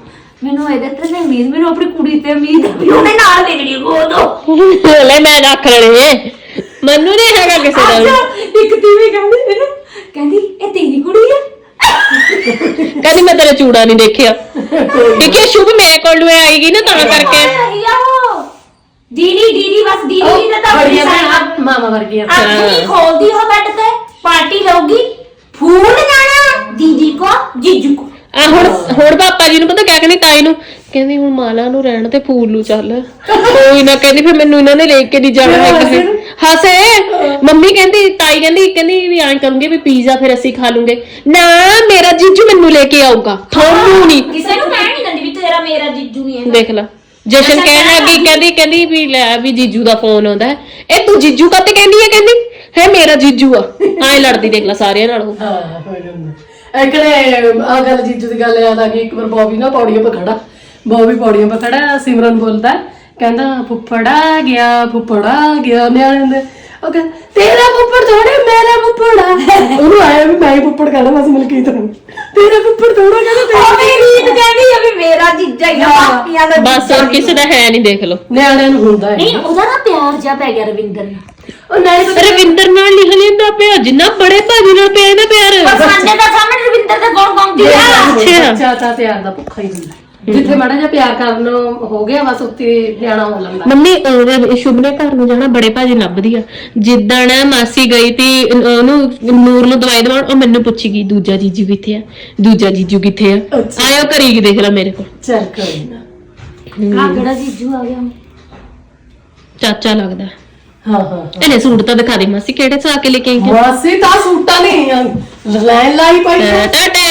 ਮੈਨੂੰ ਇਹਦੇ ਤੇ ਨਹੀਂ ਉਮੀਦ ਮੈਨੂੰ ਆਪਣੀ ਕੁੜੀ ਤੇ ਉਮੀਦ ਆ ਵੀ ਉਹਨੇ ਨਾਲ ਗੋਦੋ ਲੈ ਮੈਂ ਰੱਖ ਲੈਣੇ ਮੈਨੂੰ ਨਹੀਂ ਹੈਗਾ ਕਿਸੇ ਦਾ ਵੀ। ਇੱਕ ਤੀਵੀਂ ਕਹਿੰਦੀ ਇਹਨੂੰ ਕਹਿੰਦੀ ਇਹ ਤੇਰੀ ਕੁੜੀ ਆ। ਕਹਿੰਦੀ ਮੈਂ ਤੇਰਾ ਚੂੜਾ ਨਹੀਂ ਦੇਖਿਆ। ਦੇਖਿਆ ਸ਼ੁਭ ਮੇਰੇ ਕੋਲ ਨੂੰ ਆਏਗੀ ਨਾ ਤਾਂ ਕਰਕੇ। ਰਹੀ ਆ ਉਹ। ਦੀਦੀ ਦੀਦੀ ਬਸ ਦੀਦੀ ਨੇ ਤਾਂ ਆਪਣੀ ਭੈਣਾਂ, ਮਾਮਾ ਵਰਗੀਆਂ। ਆਪਣੀ ਖੋਲਦੀ ਹੋ ਬੈੱਡ ਤੇ। ਪਾਰਟੀ ਲਊਗੀ। ਫੂਲ ਜਾਣਾ। ਦੀਦੀ ਕੋ ਜੀਜੂ ਕੋ। ਆ ਹੁਣ ਹੁਣ ਪਾਪਾ ਜੀ ਨੂੰ ਪਤਾ ਕਿਆ ਕਹਿੰਦੀ ਤਾਈ ਨੂੰ ਕਹਿੰਦੀ ਹੁਣ ਮਾਲਾ ਨੂੰ ਰਹਿਣ ਤੇ ਫੂਲ ਨੂੰ ਚੱਲ। ਕੋਈ ਨਾ ਕਹਿੰਦੀ ਫਿਰ ਮੈਨੂੰ ਇਹਨਾਂ ਨੇ ਲੈ ਕੇ ਨਹੀਂ ਜਾਣਾ ਹੈਗਾ। ਹਸੇ ਮੰਮੀ ਕਹਿੰਦੀ ਤਾਈ ਕਹਿੰਦੀ ਕਹਿੰਦੀ ਵੀ ਐਂ ਕਰੂੰਗੇ ਵੀ ਪੀਜ਼ਾ ਫਿਰ ਅਸੀਂ ਖਾ ਲੂੰਗੇ। ਨਾ ਮੇਰਾ ਜੀਜੂ ਮੈਨੂੰ ਲੈ ਕੇ ਆਊਗਾ। ਤੁਹਾਨੂੰ ਨਹੀਂ ਕਿਸੇ ਨੂੰ ਕਹਿ ਨਹੀਂ ਦਿੰਦੀ ਵੀ ਤੇਰਾ ਮੇਰਾ ਜੀਜੂ ਨਹੀਂ ਹੈ ਦੇਖ ਲੈ। ਜਸ਼ਨ ਕਹਿਣ ਲੱਗੀ ਕਹਿੰਦੀ ਕਹਿੰਦੀ ਵੀ ਲੈ ਵੀ ਜੀਜੂ ਦਾ ਫੋਨ ਆਉਂਦਾ ਹੈ। ਇਹ ਤੂੰ ਜੀਜੂ ਕਾਤੇ ਕਹਿੰਦੀ ਹੈ ਕਹਿੰਦੀ? ਹੈ ਮੇਰਾ ਜੀਜੂ ਆ। ਐਂ ਲੜਦੀ ਦੇਖ ਲੈ ਸਾਰਿਆਂ ਨਾਲ। ਉਹ ਹਾਂ ਹੋ ਜਾਂਦਾ। ਇਕੜੇ ਆ ਗੱਲ ਜੀਜੂ ਦੀ ਗੱਲ ਯਾਦ ਆ ਗਈ ਇੱਕ ਵਾਰ ਬੌਬੀ ਨਾ ਪੌੜੀਆਂ 'ਤੇ ਖੜਾ। ਬੌਬੀ ਪੌੜੀਆਂ 'ਤੇ ਖੜਾ ਸਿਮਰਨ ਬੋਲਦਾ ਕਹਿੰਦਾ ਫੁੱਫੜਾ ਗਿਆ ਫੁੱਫੜਾ ਗਿਆ ਨਿਆਣੇ ਦੇ। ਉਹ ਕਹਿੰਦਾ ਤੇਰਾ ਫੁੱਫੜ ਥੋੜੇ ਮੇਰਾ ਫੁੱਫੜਾ। ਉਹਨੂੰ ਆਇਆ ਵੀ ਮੈਂ ਹੀ ਫੁੱਫੜ ਕਹਿੰਦਾ ਬਸ ਮਲਕੀਤ ਨੂੰ। ਤੇਰਾ ਫੁੱਫੜ ਥੋੜਾ ਕਹਿੰਦਾ ਤੇਰਾ ਉਹ ਮੇਰੀ ਰੀਤ ਕਹਿੰਦੀ ਆ ਵੀ ਮੇਰਾ ਜੀਜਾ ਹੀ ਆ ਬਾਕੀਆਂ ਦਾ ਬਸ ਹੋਰ ਕਿਸੇ ਦਾ ਹੈ ਨਹੀਂ ਦੇਖ ਲਓ। ਨਿਆਣਿਆਂ ਨੂੰ ਹੁੰਦਾ ਹੈ। ਨਹੀਂ ਉਹਦਾ ਨਾ ਪਿਆਰ ਜਿਹਾ ਪੈ ਗਿਆ ਰਵਿੰਦਰ ਨਾਲ। ਉਹ ਰਵਿੰਦਰ ਨਾਲ ਨਹੀਂ ਹਲਿੰਦਾ ਪਿਆ ਜਿੰਨਾ ਬੜੇ ਭਾਜੀ ਨਾਲ ਪਿਆ ਨਾ ਪਿਆਰ ਪਰ ਸਾਡੇ ਦਾ ਸਾਹਮਣੇ ਰਵਿੰਦਰ ਦੇ ਗੁਣ ਗਾਉਂਦੀ ਆ ਅੱਛਾ। ਬੱਚਾ ਤਾਂ ਪਿਆਰ ਦਾ ਭੁੱਖਾ ਹੀ ਹੁੰਦਾ। ਜਿੱਥੇ ਮਾੜਾ ਜਿਹਾ ਪਿਆਰ ਕਰਨ ਹੋ ਗਿਆ ਬਸ ਉੱਥੇ ਨਿਆਣਾ ਹੋ ਲੰਦਾ ਮੰਮੀ ਉਹਦੇ ਸ਼ੁਭ ਨੇ ਘਰ ਨੂੰ ਜਾਣਾ ਬੜੇ ਭਾਜੀ ਲੱਭਦੀ ਆ। ਜਿੱਦਣ ਮਾਸੀ ਗਈ ਤੀ ਉਹਨੂੰ ਨੂਰ ਨੂੰ ਦਵਾਈ ਦਵਾਉਣ ਉਹ ਮੈਨੂੰ ਪੁੱਛੀ ਗਈ ਦੂਜਾ ਜੀਜੂ ਕਿੱਥੇ ਆ? ਦੂਜਾ ਜੀਜੂ ਕਿੱਥੇ ਆ? ਅੱਛਾ। ਆਇਓ ਕਰੀਗੀ ਦੇਖ ਲੈ ਮੇਰੇ ਕੋਲ। ਚੱਲ ਕੋਈ ਨਾ। ਆ ਕਿਹੜਾ ਜੀਜੂ ਆ ਗਿਆ? ਚਾਚਾ ਲੱਗਦਾ। ਹਾਂ ਹਾਂ ਇਹਨੇ ਸੂਟ ਤਾਂ ਦਿਖਾ ਦੇ ਮਾਸੀ ਕਿਹੜੇ ਸਾ ਕੇ ਲੈ ਕੇ ਆਈ ਕਿ ਮਾਸੀ ਤਾਂ ਸੂਟਾਂ ਨਹੀਂ ਆ। ਲਾਈਨ ਲਾਈ ਪਈ ਹੈ ਟਾਟਾ।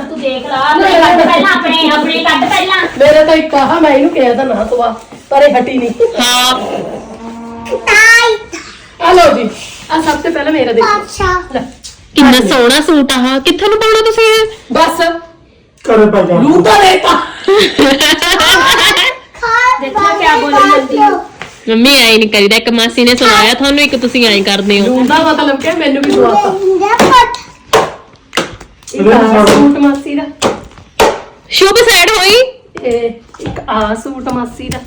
ਤੂੰ ਦੇਖ ਲਾ ਆਪਣੇ ਕੱਢ ਪਹਿਲਾਂ ਆਪਣੇ ਆਪਣੇ ਕੱਢ ਪਹਿਲਾਂ। ਮੇਰੇ ਤਾਂ ਇੱਕ ਆਹ ਮੈਂ ਇਹਨੂੰ ਕਿਹਾ ਤਾਂ ਨਾ ਸਵਾ ਪਰ ਇਹ ਹਟੀ ਨਹੀਂ। ਹਾਂ। ਆ ਲਓ ਜੀ ਆ ਸਭ ਤੋਂ ਪਹਿਲਾਂ ਮੇਰਾ ਦੇਖੋ। ਕਿੰਨਾ ਸੋਹਣਾ ਸੂਟ ਆ ਕਿੱਥੇ ਨੂੰ ਪਾਉਣਾ ਤੁਸੀਂ ਇਹ? ਬਸ। ਕਰੇ ਪਾ ਜਾ। ਲੂਟਾ ਦੇਤਾ ਦੇਖਿਆ ਕਿਆ ਬੋਲੀ ਜਲਦੀ ਮੰਮੀ ਐ ਨਹੀਂ ਕਰੀਦਾ। ਇੱਕ ਮਾਸੀ ਨੇ ਸੁਣਾਇਆ ਤੁਹਾਨੂੰ ਇੱਕ ਤੁਸੀਂ ਐਂ ਕਰਦੇ ਹੋ। ਲੂਟਾ ਮਤਲਬ ਕਿ ਮੈਨੂੰ ਵੀ ਸੁਣਾਤਾ ਇੱਕ ਆਹ ਸੂਟ ਮਾਸੀ ਦਾ। ਸ਼ੁਭ ਸਾਈਡ ਹੋਈ। ਇਹ ਇੱਕ ਆ ਸੂਟ ਮਾਸੀ ਦਾ।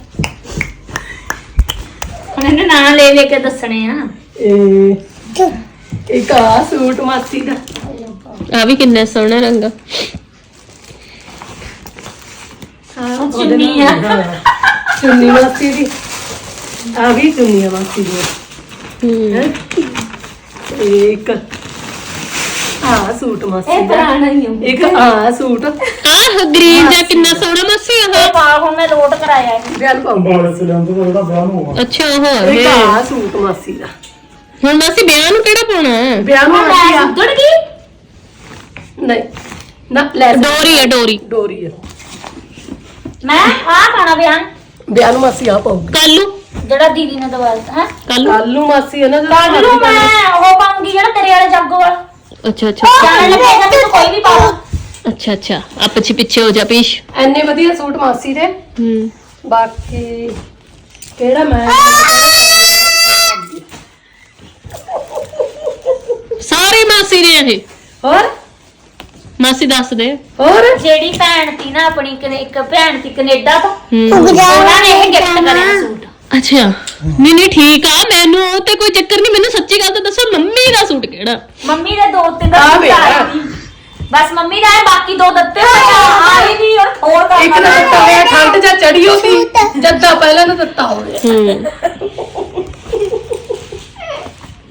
ਹੁਣ ਇਹਨੇ ਨਾਂ ਲੈ ਲੈ ਕੇ ਦੱਸਣੇ ਆ। ਇਹ ਇੱਕ ਆ ਸੂਟ ਮਾਸੀ ਦਾ। ਆ ਵੀ ਕਿੰਨਾ ਸੋਹਣਾ ਰੰਗ ਆ। ਚੁੰਨੀ ਆ। ਹਾਂ, ਚੁੰਨੀ ਮਾਸੀ ਦੀ। ਆ ਵੀ ਚੁੰਨੀ ਆ ਮਾਸੀ ਦੀ ਹੂੰ। ਹੈਂ? ਇੱਕ ਆ ਸੂਟ ਮਾਸੀ ਇਹ ਦਾ। ਪੁਰਾਣਾ ਹੀ ਇੱਕ ਆ ਸੂਟ। ਆਹ ਗ੍ਰੀਨ ਜਿਹਾ ਕਿੰਨਾ ਸੋਹਣਾ ਮਾਸੀ ਇਹ ਆਹ ਪਾ ਹੁਣ ਮੈਂ ਲੋਟ ਕਰਾਇਆ ਹੈ। ਬਿਆਨ ਪਾਉਂਦਾ ਬਾਲੇ ਸਿਲੰਦਰ ਦਾ ਜਿਹੜਾ ਵਿਆਹ ਨੂੰ ਹੋਗਾ ਅੱਛਾ ਹੋਰ ਇੱਕ ਆ ਸੂਟ ਮਾਸੀ ਦਾ। ਹੁਣ ਮਾਸੀ ਵਿਆਹ ਨੂੰ ਕਿਹੜਾ ਪਾਉਣਾ ਹੈ? ਵਿਆਹ ਨੂੰ ਹੁਣ ਮਾਸੀ ਮੈਂ ਆ। ਸੁੱਧੜ ਗਈ? ਨਹੀਂ ਨਾ ਲੈ ਡੋਰੀ ਹੈ ਡੋਰੀ। ਡੋਰੀ ਆ। ਮੈਂ ਆ ਪਾਣਾ ਬਿਆਨ ਵਿਆਹ ਨੂੰ ਮਾਸੀ ਆ ਪਾਉ ਕੱਲੂ ਜਿਹੜਾ ਦੀਦੀ ਨੇ ਦਵਾਇਆ ਹੈ? ਕੱਲੂ ਕੱਲ ਨੂੰ ਮਾਸੀ ਇਹਨਾਂ ਦਾ ਕੱਲ ਨੂੰ ਮੈਂ ਉਹ ਪਾਉਂਗੀ ਜਿਹੜਾ ਤੇਰੇ ਵਾਲੇ ਜੱਗੋ ਵਾਲਾ। ਅੱਛਾ ਅੱਛਾ। ਜਾਣ ਲੱਗੇਗਾ ਤੇ ਤੂੰ ਕੋਈ ਵੀ ਪਾ ਲਾ। ਅੱਛਾ ਅੱਛਾ। ਆ ਪਿੱਛੇ ਪਿੱਛੇ ਹੋ ਜਾ ਪੀਸ਼। ਐਨੇ ਵਧੀਆ ਸੂਟ ਮਾਸੀ ਦੇ। ਹੂੰ। ਬਾਕੀ ਕਿਹੜਾ ਮੈਂ ਸਾਰੇ ਮਾਸੀ ਦੇ ਇਹ। ਹੋਰ? ਮਾਸੀ ਦੱਸ ਦੇ। ਹੋਰ? ਜਿਹੜੀ ਭੈਣ ਤੀ ਨਾ ਆਪਣੀ ਕਨੇ- ਇੱਕ ਭੈਣ ਤੀ ਕੈਨੇਡਾ ਤੋਂ। ਹੂੰ। ਉਹਨਾਂ ਨੇ ਇਹ ਗਿਫਟ ਕਰਿਆ ਸੂਟ। ਅੱਛਾ। ਨਹੀਂ ਨਹੀਂ ਠੀਕ ਆ ਮੈਨੂੰ ਉਹ ਤੇ ਕੋਈ ਚੱਕਰ ਨਹੀਂ ਮੈਨੂੰ ਸੱਚੀ ਗੱਲ ਤਾਂ ਦੱਸੋ ਮੰਮੀ ਦਾ ਸੂਟ ਕਿਹੜਾ? ਮੰਮੀ ਦੇ ਦੋ ਤਿੰਨ ਆ ਸੂਟ ਵੇ। ਆਏ ਸੀ। ਬਸ ਮੰਮੀ ਦਾ ਹੈ ਬਾਕੀ ਦੋ ਦਿੱਤੇ ਹੋਏ ਆ। ਆਏ ਨਹੀਂ ਹੁਣ ਹੋਰ ਕਰ ਇੱਕ ਨਾ ਦਿੱਤਾ ਹੋਇਆ ਠੰਡ ਜਾਂ ਚੜੀ ਹੋਤੀ ਜੱਦਾ ਪਹਿਲਾਂ ਨਾ ਦਿੱਤਾ ਹੋਇਆ। ਹੂੰ।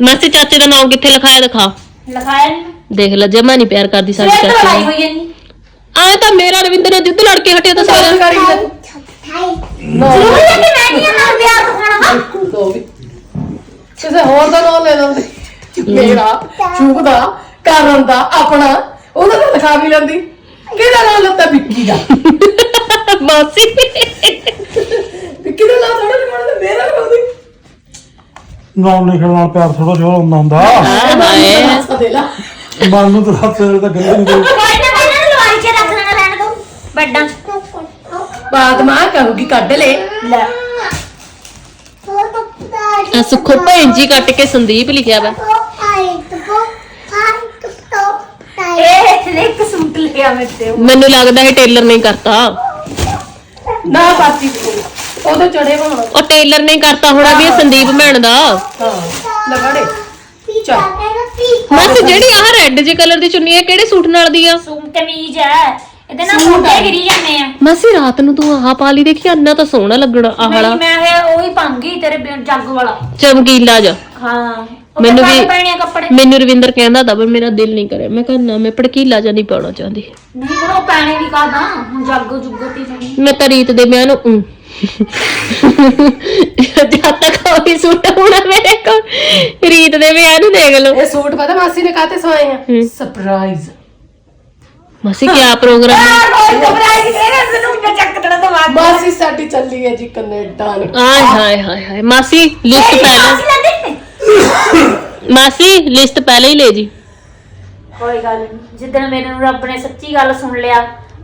ਮਾਸੀ ਚਾਚੇ ਦਾ ਨਾਮ ਕਿੱਥੇ ਲਿਖਾਇਆ ਦਿਖਾ। ਲਿਖਾਇਆ ਨਹੀਂ ਦੇਖ ਲੈ ਜਮਾ ਨਹੀਂ ਪਿਆਰ ਕਰਦੀ ਸਾਡੀ ਤੋਂ ਚਾਚੀ ਲੜਾਈ ਨੂੰ। ਹੋਈ ਨਹੀਂ ਆ ਤਾਂ ਮੇਰਾ ਰਵਿੰਦਰ ਨਾਲ ਜਿੱਦ ਲੜ ਕੇ ਹਟਿਆ ਤਾਂ ਸਾਰਾ। ਕਰੀ ਨਾ। ਜ਼ਰੂਰੀ ਹੈ ਕਿ ਮੈਂ ਨਹੀਂ ਨਾਲ ਪਿਆਰ ਦਿਖਾਉਣਾ ਵਾ। ਦੋ ਵੀ। ਕਿਸੇ ਹੋਰ ਦਾ ਨਾਮ ਲੈ ਲੈਂਦੇ ਮੇਰਾ ਸ਼ੁਭ ਦਾ ਕਰਨ ਦਾ ਆਪਣਾ। ਉਹਦਾ ਤਾਂ ਲਿਖਾ ਵੀ ਲੈਂਦੀ। ਕਿਹਦਾ ਨਾਮ ਲੱਤਾ ਵਿੱਕੀ ਦਾ। ਮਾਸੀ। ਵਿੱਕੀ ਦਾ ਨਾਮ ਥੋੜਾ ਲਿਖਾਉਣਾ ਮੇਰਾ ਲਿਖਾਉਂਦੀ ਨਾਮ ਲਿਖਣ ਨਾਲ ਪਿਆਰ ਥੋੜਾ ਜਿਹਾ ਹੁੰਦਾ ਹੁੰਦਾ। ਹਾਏ ਦੇ ਲਾ। ਮਨ ਨੂੰ ਤਾਂ ਹੱਥ ਤਾਂ ਗੱਲ ਨਹੀਂ। ਕੋਈ ਨਾ ਕੋਈ ਨਾ ਲਵਾਈ ਚ ਰੱਖ ਲੈਣਾ ਰਹਿਣ ਦੋ। ਵੱਡਾ। ਬਾਤ ਮਾਂ ਕਹੂਗੀ ਕੱਢ ਲੈ। ਲੈ। ਆ ਸੁੱਖੋ ਭੈਣ ਜੀ ਕੱਟ ਕੇ ਸੰਦੀਪ ਲਿਖਿਆ ਵਾ। ਇਹ ਇਤਨੇ ਇੱਕ ਸੂਟ ਲਿਆ ਮੇਰੇ ਤੇ। ਮੈਨੂੰ ਲੱਗਦਾ ਹੈ ਟੇਲਰ ਨਹੀਂ ਕਰਤਾ। ਨਾ ਬਾਤੀ ਉਹਦੇ ਚੜੇ ਹੋਣ। ਉਹ ਟੇਲਰ ਨਹੀਂ ਕਰਤਾ ਹੋਣਾ ਵੀ ਇਹ ਸੰਦੀਪ ਭੈਣ ਦਾ। ਹਾਂ ਲਗਾੜੇ ਚੱਲ। ਮਾਸੀ ਜਿਹੜੀ ਆਹ ਰੈੱਡ ਜੇ ਕਲਰ ਦੀ ਚੁੰਨੀ ਹੈ ਕਿਹੜੇ ਸੂਟ ਨਾਲ ਦੀ ਆ? ਸੂਟ ਕਮੀਜ਼ ਹੈ ਇਹਦੇ ਨਾਲ ਮੋਢੇ ਗਿਰੀ ਜਾਂਦੇ ਆ। ਮਾਸੀ ਰਾਤ ਨੂੰ ਤੂੰ ਆਹ ਪਾ ਲਈ ਦੇਖੀ ਅੰਨਾ ਤਾਂ ਸੋਹਣਾ ਲੱਗਣਾ ਆਹ ਵਾਲਾ। ਨਹੀਂ ਮੈਂ ਇਹ ਉਹੀ ਪਾਉਂਗੀ ਤੇਰੇ ਜੱਗ ਵਾਲਾ। ਚਮਕੀਲਾ ਜਾ ਹਾਂ ਮੈਨੂੰ ਵੀ- ਪੈਣੇ ਆ ਕੱਪੜੇ। ਮੈਨੂੰ ਰਵਿੰਦਰ ਕਹਿੰਦਾ ਤਾਂ ਪਰ ਮੇਰਾ ਦਿਲ ਨਹੀਂ ਕਰਿਆ। ਮੈਂ ਕਹਿੰਦਾ ਮੈਂ ਭੜਕੀਲਾ ਜਾਂ ਨਹੀਂ ਪਾਉਣਾ ਚਾਹੁੰਦੀ। ਨਹੀਂ ਪਰ ਉਹ ਪੈਣੇ ਵੀ ਕਾਦਾ ਹੁਣ ਜੱਗ ਜੁੱਗ ਤੀ ਜਾਣੀ। ਮੈਂ ਤਾਂ ਰੀਤ ਦੇ ਵਿਆਹ ਨੂੰ ਊਂ। ਜਦ ਤੱਕ ਕੋਈ ਸੂਟ ਹੋਣਾ ਮੇਰੇ ਕੋਲ ਰੀਤ ਦੇ ਵਿਆਹ ਨੂੰ ਦੇਖ ਲਓ। ਇਹ ਸੂਟ ਪਤਾ ਮਾਸੀ ਨੇ ਕਾਤੇ ਸਵਾਏ ਆ? ਹੂੰ। ਸਰਪ੍ਰਾਈਜ਼ ਮਾਸੀ ਕੀ ਪ੍ਰੋਗਰਾਮ? ਹੈ ਕੋਈ ਘਬਰਾਈ ਇਹਨੇ ਮੈਨੂੰ ਮੈਂ ਚੱਕ ਦੇਣਾ ਦਿਮਾਗ ਮਾਸੀ ਸਾਡੀ ਚੱਲੀ ਹੈ ਜੀ ਕੈਨੇਡਾ ਨੂੰ। ਆਏ ਹਾਏ ਹਾਏ ਹਾਏ। ਮਾਸੀ ਲਿਸਟ ਪਹਿਲਾਂ। ਮਾਸੀ ਲਿਸਟ ਪਹਿਲਾਂ ਹੀ ਲੈ ਜੀ। ਕੋਈ ਗੱਲ ਨਹੀਂ। ਜਿੱਦਣ ਮੇਰੇ ਨੂੰ ਰੱਬ ਨੇ ਸੱਚੀ ਗੱਲ ਸੁਣ ਲਿਆ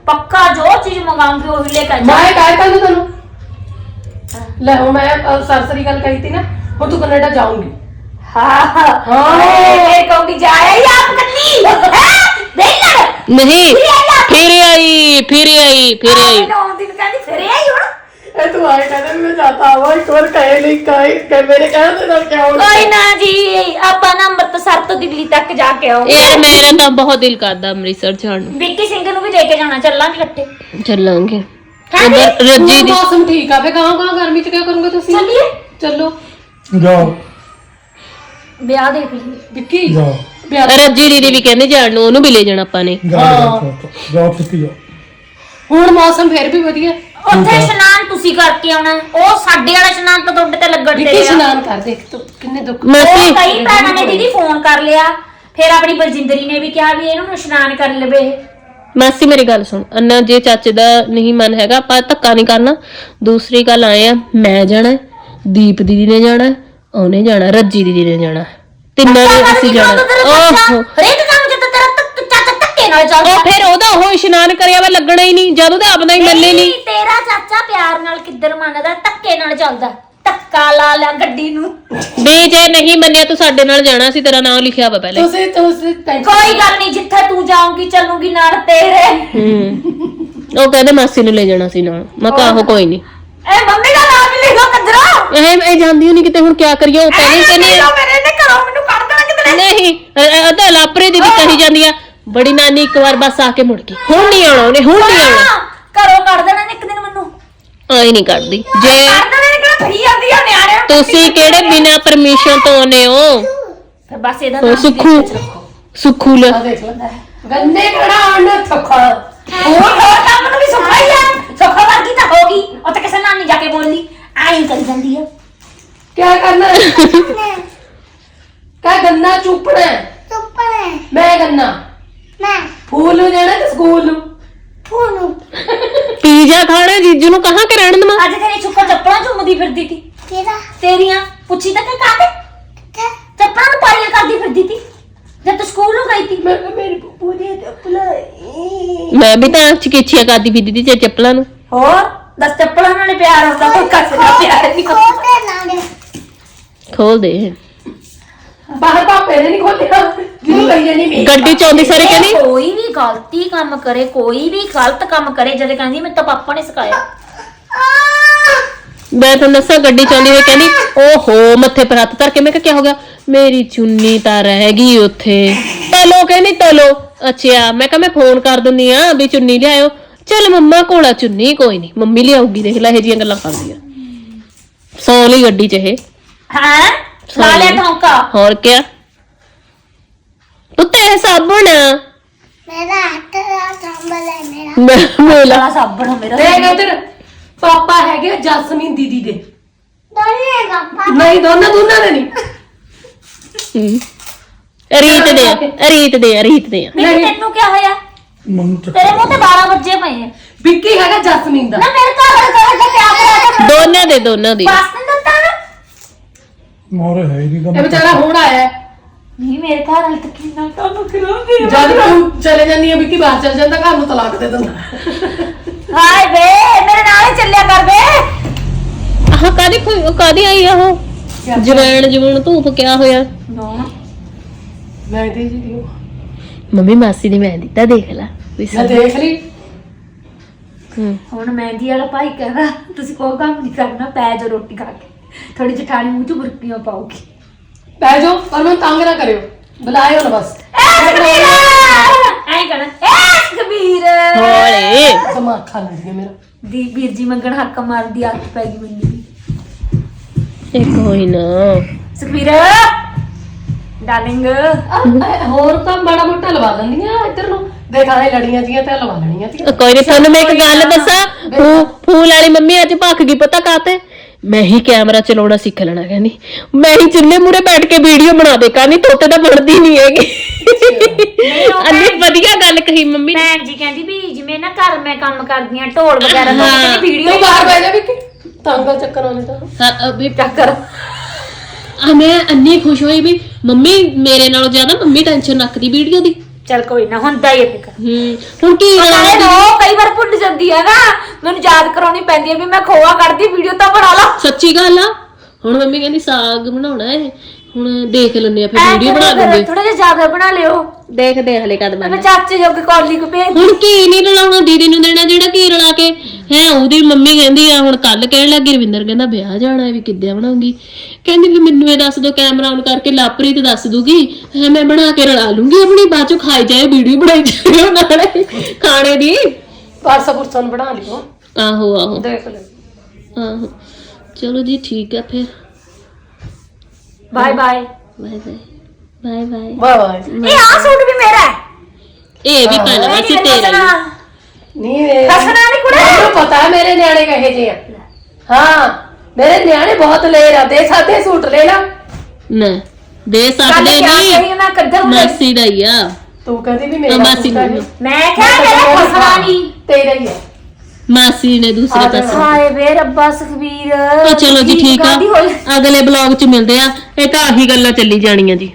ਪੱਕਾ ਜੋ ਚੀਜ਼ ਮੰਗਾਉਂਗੀ ਉਹ ਲੈ ਕੇ ਜਾ ਮੈਂ ਕਾਇ ਕਰ ਤੈਨੂੰ। ਲੈ ਹੁਣ ਮੈਂ ਸਰਸਰੀ ਗੱਲ ਕਹੀ ਤੀ ਨਾ ਹੁਣ ਤੂੰ ਕੈਨੇਡਾ ਜਾਊਂਗੀ। ਹਾਂ। ਹਾਂ। ਇਹ ਕਹੂੰਗੀ ਜਾਇਆ ਹੀ ਆਪ ਕੱਲੀ ਹੈ? ਦੇਖ ਲੈ। ਨਹੀਂ ਫਿਰ ਆਈ ਫਿਰ ਆਈ ਫਿਰ ਆਈ ਨੌ ਦਿਨ ਕਹਿੰਦੀ ਫਿਰ ਆਈ ਹੁਣ। ਇਹ ਤੂੰ ਆਏ ਕਹਿੰਦੇ ਵੀ ਮੈਂ ਜਾਤਾ ਆਵਾਂ ਇੱਕ ਵਾਰ ਕਹੇ ਨਹੀਂ ਕਹੇ ਕਿ ਮੇਰੇ ਕਹਿੰਦੇ ਨਾਲ ਕਿਉਂ ਕੋਈ ਨਾ ਜੀ ਆਪਾਂ ਨਾ ਅੰਮ੍ਰਿਤਸਰ ਤੋਂ ਦਿੱਲੀ ਤੱਕ ਜਾ ਕੇ ਆਓ ਯਾਰ ਮੇਰਾ ਤਾਂ ਬਹੁਤ ਦਿਲ ਕਰਦਾ ਅੰਮ੍ਰਿਤਸਰ ਜਾਣ ਨੂੰ। ਵਿੱਕੀ ਸਿੰਘ ਨੂੰ ਵੀ ਲੈ ਕੇ ਜਾਣਾ ਚੱਲਾਂਗੇ ਇਕੱਠੇ ਚੱਲਾਂਗੇ? ਉਧਰ ਰੱਜੀ ਦੀ ਮੌਸਮ ਠੀਕ ਆ ਫੇ ਗਾਂ ਗਾਂ ਗਰਮੀ ਚ ਕੀ ਕਰੋਗੇ ਤੁਸੀਂ? ਚੱਲੀਏ। ਚੱਲੋ। ਜਾਓ। ਵਿਆਹ ਦੇਖ ਲਈ। ਵਿੱਕੀ? ਜਾਓ। ਵਿਆਹ ਰੱਜੀ ਦੀਦੀ ਵੀ ਕਹਿੰਦੇ ਜਾਣ ਨੂੰ ਉਹਨੂੰ ਵੀ ਲੈ ਜਾਣਾ ਆਪਾਂ ਨੇ। ਜਾਓ। ਹੁਣ ਮੌਸਮ ਫੇਰ ਵੀ ਵਧੀਆ। ਉੱਥੇ ਇਸ਼ਨਾਨ ਤੁਸੀਂ ਕਰਕੇ ਆਉਣਾ ਉਹ ਸਾਡੇ ਵਾਲਾ ਇਸ਼ਨਾਨ ਤਾਂ ਤੁਹਾਡੇ ਤੇ ਲੱਗਣ ਵਿੱਕੀ ਤੇ ਆ ਇਸ਼ਨਾਨ ਕਰ ਦੇਖ ਤੂੰ ਕਿੰਨੇ ਦੁੱਖ। ਮਾਸੀ ਉਹ ਕਈ ਭੈਣਾਂ ਨੇ ਦੀਦੀ ਫੋਨ ਕਰ ਲਿਆ। ਫਿਰ ਆਪਣੀ ਬਲਜਿੰਦਰੀ ਨੇ ਵੀ ਕਿਹਾ ਵੀ ਇਹਨੂੰ ਇਸ਼ਨਾਨ ਕਰ ਲਵੇ। ਮਾਸੀ ਮੇਰੀ ਗੱਲ ਸੁਣ। ਅੰਨਾ ਜੇ ਚਾਚੇ ਦਾ ਨਹੀਂ ਮਨ ਹੈਗਾ ਆਪਾਂ ਧੱਕਾ ਨਹੀਂ ਕਰਨਾ। ਦੂਸਰੀ ਗੱਲ ਆਏ ਆ ਮੈਂ ਜਾਣਾ ਹੈ, ਦੀਪ ਦੀਦੀ ਨੇ ਜਾਣਾ ਹੈ, ਉਹਨੇ ਜਾਣਾ ਰੱਜੀ ਦੀਦੀ ਨੇ ਜਾਣਾ ਤਿੰਨਾਂ ਨੇ ਅਸੀਂ ਜਾਣਾ? ਓਹੋ ਹਰੇਕ ਕੰਮ ਤਾਂ ਤੇਰਾ ਧੱਕ- ਚਾਚਾ ਧੱਕੇ ਨਾਲ ਚੱਲਦਾ। ਉਹ ਫਿਰ ਉਹਦਾ ਉਹ ਇਸ਼ਨਾਨ ਕਰਿਆ ਵਾ ਲੱਗਣਾ ਹੀ ਨਹੀਂ। ਜਦੋਂ ਤਾਂ ਆਪਣਾ ਹੀ ਮੰਨੇ ਨਹੀਂ। ਤੇਰਾ ਚਾਚਾ ਪਿਆਰ ਨਾਲ ਕਿੱਧਰ ਮੰਨਦਾ ਧੱਕੇ ਨਾਲ ਚੱਲਦਾ। ਧੱਕਾ ਲਾ ਲਿਆ ਗੱਡੀ ਨੂੰ। ਵੀ ਜੇ ਨਹੀਂ ਮੰਨਿਆ ਤੂੰ ਸਾਡੇ ਨਾਲ ਜਾਣਾ ਸੀ ਤੇਰਾ ਨਾਮ ਲਿਖਿਆ ਵਾ ਪਹਿਲੇ। ਤੁਸੀਂ ਤੁਸੀਂ ਕੋਈ ਗੱਲ ਨਹੀਂ ਜਿੱਥੇ ਤੂੰ ਜਾਊਂਗੀ ਚੱਲੂਗੀ ਨਾਲ ਤੇਰੇ। ਹੂੰ। ਉਹ ਕਹਿੰਦੇ ਮਾਸੀ ਨੂੰ ਲੈ ਜਾਣਾ ਸੀ ਨਾਲ। ਮੈਂ ਕਿਹਾ ਆਹੋ ਕੋਈ ਨਹੀਂ। ਇਹ ਮੰਮੀ ਦਾ ਹੀ ਕੰਜਰਾ। ਇਹ ਇਹ ਜਾਂਦੀ ਨਹੀਂ ਕਿਤੇ ਹੁਣ ਕੀ ਕਰੀਏ ਉਹ ਪਹਿਲੇ ਹੀ ਕਹਿੰਦੀ ਆ। ਮੇਰੇ ਨੇ ਘਰੋਂ ਮੈਨੂੰ ਕੱਢ ਦੇਣਾ ਕਿਤੇ ਨਹੀਂ ਅ- ਅ- ਤਾਂ ਲਾਪਰੇ ਦੀਦੀ ਕਹੀ ਜਾਂਦੀ ਆ ਬੜੀ ਨਾਨੀ ਇੱਕ ਵਾਰ ਬਸ ਆ ਕੇ ਮੁੜ ਗਈ। ਹੁਣ ਨਹੀਂ ਆਉਣਾ ਉਹਨੇ ਹੁਣ ਨਹੀਂ ਆਉਣਾ। ਹਾਂ, ਘਰੋਂ ਕੱਢ ਦੇਣਾ ਇੱਕ ਦਿਨ ਮੈਨੂੰ। ਆਈ ਨਹੀਂ ਕਰਦੀ। ਜੇ ਕੱਢ ਦੇਣਾ ਨੇ ਕਿਹੜਾ ਫਰੀ ਜਾਂਦੀ ਆ ਨਿਆਣਿਆਂ ਨੂੰ। ਤੁਸੀਂ ਕਿਹੜੇ ਬਿਨਾ ਪਰਮਿਸ਼ਨ ਤੋਂ ਆਉਨੇ ਹੋ? ਫਿਰ ਬਸ ਇਹਦਾ ਉਹ ਨਾਮ ਸੁੱਖੂ ਸੁੱਖੂ ਲ। ਦੇਖ ਲੈ ਗੰਨੇ ਕੜਾ ਆਣ ਥੱਕਾ ਹੋਰ ਹੋਰ ਤਾਂ ਮੈਨੂੰ ਵੀ ਸੁੱਖਾ ਹੀ ਆ। ਸੁੱਖਾ ਵਰਗੀ ਤਾਂ ਹੋਗੀ ਉਹ ਤਾਂ ਕਿਸੇ ਨਾਲ ਨਹੀਂ ਜਾ ਕੇ ਬੋਲਦੀ। ਆਈ ਕਰੀ ਜਾਂਦੀ ਆ। ਕੀ ਕਰਨਾ? ਕਾ ਗੰਨਾ ਚੁੱਪਣਾ ਹੈ? ਸੁਪਨੇ ਮੈਂ ਗੰਨਾ ਮੈਂ। ਫੂਲ ਨੂੰ ਜਾਣਾ ਕਿ ਸਕੂਲ ਨੂੰ? ਫੋਨੂ ਪੀਜ਼ਾ ਖਾਣਾ ਜੀਜੂ ਨੂੰ ਕਹਾਂ ਕਿ ਰਹਿਣ ਦਵਾਂ? ਅੱਜ ਤੇਰੀ ਸੁੱਖਾ ਚੱਪਲਾਂ ਝੁੰਮਦੀ ਫਿਰਦੀ ਸੀ ਕਿਹਦਾ? ਤੇਰੀਆਂ ਪੁੱਛੀ ਤਾਂ ਕਿ ਕਾਤੇ ਤੇ ਚੱਪਲਾਂ ਨੂੰ ਪਾਈਆਂ ਕਰਦੀ ਫਿਰਦੀ ਸੀ ਜਦ ਤੂੰ ਸਕੂਲ ਨੂੰ ਗਈ ਸੀ ਮੈਂ ਕਿਹਾ ਮੇਰੀ ਦੀ ਚੱਪਲਾਂ ਮੈਂ ਵੀ ਤਾਂ ਚਿਕਿਚੀਆਂ ਕਰਦੀ ਫਿਰਦੀ ਸੀ ਜੇ ਚੱਪਲਾਂ ਨੂੰ। ਹੋਰ? ਦਸ ਚੱਪਲਾਂ ਨਾਲ ਹੀ ਪਿਆਰ ਹੁੰਦਾ ਕੋਈ ਕੱਸ ਦਾ ਪਿਆਰ ਨਹੀਂ ਹੁੰਦਾ। ਕੋਤੇ ਲਾਗੇ ਖੋਲ ਦੇ। ਬਾਹਰ ਪਾਪੇ ਨੇ ਨਹੀਂ ਖੋਲਿਆ। ਜਿਹਨੂੰ ਕਹੀ ਜਾਨੀ ਮੈਂ ਗੱਡੀ ਚ ਆਉਂਦੀ ਸਾਰੀ ਕਹਿੰਦੀ? ਕੋਈ ਵੀ ਗਲਤੀ ਕੰਮ ਕਰੇ ਕੋਈ ਵੀ ਗਲਤ ਕੰਮ ਕਰੇ ਜਦ ਕਹਿੰਦੀ ਮੈਨੂੰ ਤਾਂ ਪਾਪਾ ਨੇ ਸਿਖਾਇਆ। ਮੈਂ ਤੁਹਾਨੂੰ ਦੱਸਾਂ ਗੱਡੀ ਚ ਆਉਂਦੀ ਹੋਈ ਕਹਿੰਦੀ ਓਹੋ ਮੱਥੇ ਪਰ ਹੱਥ ਧਰ ਕੇ ਮੈਂ ਕਿਹਾ ਕੀ ਹੋ ਗਿਆ? ਮੇਰੀ ਚੁੰਨੀ ਤਾਂ ਰਹਿ ਗਈ ਉੱਥੇ। ਤਲੋ ਕਹਿੰਦੀ ਤਲੋ। ਅੱਛਾ ਮੈਂ ਕਿਹਾ ਮੈਂ ਫੋਨ ਕਰ ਦਿੰਦੀ ਆ ਵੀ ਚੁੰਨੀ ਲਿਆਇਓ। ਚੱਲ ਮੰਮਾ ਕੋਲਾ ਚੁੰਨੀ ਕੋਈ ਨਹੀਂ ਮੰਮੀ ਲਿਆਉਗੀ ਦੇਖ ਲੈ ਇਹ ਜੀਆਂ ਗੱਲਾਂ ਕਰਦੀ ਆ ਸੌ ਲਈ ਗੱਡੀ ਚ ਇਹ। ਹਾਂ? ਲਾ ਲਿਆ ਠੌਂਕਾ ਹੋਰ ਕਿਆ? ਉੱਤੇ ਇਹ ਸਾਬਣ। ਮੇਰਾ ਹੱਥ ਦਾ ਸੰਭਲ ਹੈ ਮੇਰਾ। ਮੇਲਾ। ਬੜਾ ਸਾਬਣ ਮੇਰਾ। ਦੇਖ ਉਧਰ ਪਾਪਾ ਹੈਗੇ ਜਸਮੀਨ ਦੀਦੀ ਦੇ। ਦੋਨੇ ਗੱਪਾ ਨਹੀਂ ਦੋਨਾਂ ਦੋਨਾਂ ਦੇ ਨਹੀਂ। ਹਮ। ਰੀਤ ਦੇ ਰੀਤ ਦੇ ਰੀਤ ਦੇ ਤੈਨੂੰ ਕੀ ਹੋਇਆ? ਮੈਨੂੰ ਚੱਕ ਤੇਰੇ ਮੂੰਹ ਤੇ 12 ਵਜੇ ਪਏ ਆ। ਵਿੱਕੀ ਹੈਗਾ ਜਸਮੀਨ ਦਾ। ਨਾ ਮੇਰੇ ਘਰ ਵਾਲੇ ਕੋਲ ਜੇ ਪਿਆ ਕਰਿਆ ਦੋਨਾਂ ਦੇ ਦੋਨਾਂ ਦੀ। ਪਾਸ ਨਹੀਂ ਦਿੱਤਾ ਨਾ। ਮੋਰੇ ਹੈ ਹੀ ਨਹੀਂ ਇਹ ਵਿਚਾਰਾ ਹੁਣ ਆਇਆ ਹੈ। ਨਹੀਂ ਮੇਰੇ ਘਰ ਵਾਲੇ ਤਾਂ ਕਿੰਨਾ ਕੰਮ ਕਰਾਉਂਦੇ ਜਦ ਤੂੰ ਚਲੇ ਜਾਂਦੀ ਹੈ ਵਿੱਕੀ ਬਾਹਰ ਚਲ ਜਾਂਦਾ ਘਰ ਨੂੰ ਤਲਾਕ ਦੇ ਦਿੰਦਾ। ਹਾਏ ਵੇ ਮੇਰੇ ਨਾਲ ਹੀ ਚੱਲਿਆ ਕਰ ਵੇ। ਆਹ ਕਾਦੀ ਕਾਦੀ ਆਈ ਆ ਉਹ? ਜਵੈਣ ਜਵਣ ਧੂਪ ਕਿਆ ਹੋਇਆ? ਮੈਂ ਦੇ ਜੀ ਦਿਓ ਮੰਮੀ ਮਾਸੀ ਨੇ ਮੈਂ ਦਿੱਤਾ ਦੇਖ ਲੈ। ਵੀ ਮੈਂ ਦੇਖ ਲਈ। ਹੁਣ ਮਹਿੰਦੀ ਵਾਲਾ ਭਾਈ ਕਹਿੰਦਾ ਤੁਸੀਂ ਕੋਈ ਕੰਮ ਨਹੀਂ ਕਰਨਾ ਪੈ ਜਾ ਰੋਟੀ ਖਾ ਕੇ। ਥੋੜੀ ਜਠਾਣੀ ਮੂੰਹ ਚ ਬੁਰਕੀਆਂ ਪਾਉਗੀ ਪੈ ਜਾਓ ਪਰ ਮੈਨੂੰ ਤੰਗ ਨਾ ਕਰਿਓ। ਬੁਲਾਇਓ ਨਾ ਬਸ। ਐ ਕਹਿਣਾ ਕਬੀਰ! ਹੋਲੇ। ਮੇਰਾ। ਦੀ ਵੀਰ ਜੀ ਮੰਗਣ ਹੱਕ ਮਾਰਦੀ ਆਦਤ ਪੈ ਗਈ ਮੈਨੂੰ। ਇੱਕ ਹੋਈ ਨਾ। ਸੁਖਬੀਰ! ਡਾਰਲਿੰਗ ਹੋਰ ਤਾਂ ਮਾੜਾ ਮੋਟਾ ਲਵਾ ਲੈਂਦੀਆਂ ਇੱਧਰ ਨੂੰ। ਦੇਖਾਂ ਇਹ ਲੜੀਆਂ ਜੀਆਂ ਤੇ ਲਵਾ ਲੈਣੀਆਂ ਤੀ ਕੋਈ ਨਹੀਂ ਤੁਹਾਨੂੰ ਮੈਂ ਇੱਕ ਗੱਲ ਦੱਸਾਂ? ਫੂ- ਫੂਲ ਵਾਲੀ ਮੰਮੀ ਅੱਜ ਭੱਖ ਗਈ ਪਤਾ ਕਾਤੇ ਮੈਂ ਹੀ ਕੈਮਰਾ ਚਲਾਉਣਾ ਸਿੱਖ ਲੈਣਾ ਕਹਿੰਦੀ। ਮੈਂ ਹੀ ਚੁੱਲ੍ਹੇ ਮੂਰੇ ਬੈਠ ਕੇ ਵੀਡੀਓ ਬਣਾ ਦੇ ਕਹਿੰਦੀ ਤੋਤੇ ਤਾਂ ਬਣਦੀ ਨਹੀਂ ਹੈਗੀ। ਅੰਨੀ ਵਧੀਆ ਗੱਲ ਕਹੀ ਮੰਮੀ ਨੇ। ਭੈਣ ਜੀ ਕਹਿੰਦੀ ਵੀ ਜਿਵੇਂ ਨਾ ਘਰ ਮੈਂ ਕੰਮ ਕਰਦੀ ਆ ਢੋਲ ਵਗੈਰਾ ਦਾ ਹਾਂ। ਵੀਡੀਓ ਤੂੰ ਬਾਹਰ ਬਹਿ ਜਾ ਵਿੱਕੀ। ਤੰਗ ਦਾ ਚੱਕਰ ਆਉਂਦਾ ਤਾਂ। ਹਾਂ ਅਬੇ ਚੱਕਰ। ਆ ਮੈਂ ਅੰਨੀ ਖੁਸ਼ ਹੋਈ ਵੀ ਮੰਮੀ ਮੇਰੇ ਨਾਲੋਂ ਜ਼ਿਆਦਾ ਮੰਮੀ ਟੈਨਸ਼ਨ ਰੱਖਦੀ ਵੀਡੀਓ ਦੀ। ਚਲ ਕੋਈ ਨਾ ਹੁੰਦਾ ਹੀ ਹੈ ਫਿਕਰ। ਹੂੰ ਹੁਣ ਕੀ ਨਾਲੇ ਨੋ ਕਈ ਵਾਰ ਭੁੱਲ ਜਾਂਦੀ ਹੈ ਨਾ ਮੈਨੂੰ ਯਾਦ ਕਰਾਉਣੀ ਪੈਂਦੀ ਹੈ ਵੀ ਮੈਂ ਖੋਆ ਕੱਢਦੀ ਵੀਡੀਓ ਤਾਂ ਬਣਾ ਲਾ। ਸੱਚੀ ਗੱਲ ਆ ਹੁਣ ਮੰਮੀ ਕਹਿੰਦੀ ਸਾਗ ਬਣਾਉਣਾ ਹੈ ਹੁਣ ਦੇਖ ਲੈਂਦੇ ਆ ਫਿਰ ਵੀਡੀਓ ਬਣਾ ਦੂੰਗੇ ਥੋੜਾ ਜਿਹਾ ਜ਼ਿਆਦਾ ਬਣਾ ਲਿਓ। ਦੇਖਦੇ ਆ ਹਲੇ ਕਦ ਮੈਂ ਬਣਨਾ ਚਾਚੇ ਜੋਗੇ ਕੌਲੀ ਕੋ ਭੇਜ ਹੁਣ ਕੀ ਨਹੀਂ ਰਲਾਉਣਾ ਦੀਦੀ ਨੂੰ ਦੇਣਾ ਜਿਹੜਾ ਕੀ ਰਲਾ ਕੇ। ਹੈ ਉਹਦੀ ਮੰਮੀ ਕਹਿੰਦੀ ਆ ਹੁਣ ਕੱਲ ਕਹਿਣ ਲੱਗੀ ਰਵਿੰਦਰ ਕਹਿੰਦਾ ਵਿਆਹ ਜਾਣਾ ਹੈ ਵੀ ਕਿੱਦਾਂ ਬਣਾਉਂਗੀ। ਕਹਿੰਦੀ ਵੀ ਮੈਨੂੰ ਇਹ ਦੱਸ ਦੋ ਕੈਮਰਾ ਆਨ ਕਰਕੇ ਲਾਪਰੀਤ ਦੱਸ ਦੂਗੀ। ਹੈ ਮੈਂ ਬਣਾ ਕੇ ਰਲਾ ਲੂੰਗੀ ਆਪਣੀ ਬਾਅਦ ਚ ਖਾਈ ਜਾਏ ਵੀਡੀਓ ਬਣਾਈ ਜਾਏ ਨਾਲੇ ਖਾਣੇ ਦੀ। ਪਰਸਾ ਪੁਰਸਾ ਬਣਾ ਲਿਓ। ਆਹੋ ਆਹੋ। ਦੇਖ ਲੈ ਆਹੋ। ਚਲੋ ਜੀ ਠੀਕ ਆ ਫਿਰ। Bye bye bye bye bye bye ਵਾਹ ਵਾਹ ਇਹ ਆ ਸੂਟ ਵੀ ਮੇਰਾ ਹੈ। ਇਹ ਵੀ ਪਾਣਾ ਮਾਸੀ ਨੀ ਤੇਰਾ ਦੱਸਣਾ। ਨਹੀਂ ਵੇ। ਹੱਸਣਾ ਨੀ ਕੁੜੇ। ਮੈਨੂੰ ਪਤਾ ਹੈ ਮੇਰੇ ਨਿਆਣੇ ਕਹੇ ਜੇ ਆ। ਹਾਂ ਮੇਰੇ ਨਿਆਣੇ ਬਹੁਤ ਲੇਰ ਆ ਦੇ ਸਾਦੇ ਸੂਟ ਲੈ ਲਾ। ਨਾ ਦੇ ਕੱਲ ਸਕਦੇ ਕਿਆ ਨਹੀਂ। ਕਹੀ ਮੈਂ ਕਿੱਧਰ ਨੂੰ। ਮਾਸੀ ਦਾ ਹੀ ਆ। ਤੂੰ ਕਹਿੰਦੀ ਵੀ ਮੇਰਾ ਮਾਸੀ ਸੂਟ ਹੈ ਨੂੰ। ਮੈਂ ਕਿਹਾ ਮੇਰਾ ਹੱਸਣਾ ਨਹੀਂ। ਤੇਰਾ ਹੀ ਹੈ ਮਾਸੀ ਨੇ ਦੂਸਰੇ ਪਾਸੇ। ਹਾਏ ਵੇ ਰੱਬਾ ਸੁਖਵੀਰ ਤਾਂ ਚਲੋ ਜੀ ਠੀਕ ਆ। ਕਾਹਦੀ ਹੋਈ? ਅਗਲੇ ਬਲੌਗ ਚ ਮਿਲਦੇ ਆ। ਇਹ ਤਾਂ ਆਹੀ ਗੱਲਾਂ ਚੱਲੀ ਜਾਣੀਆਂ ਜੀ।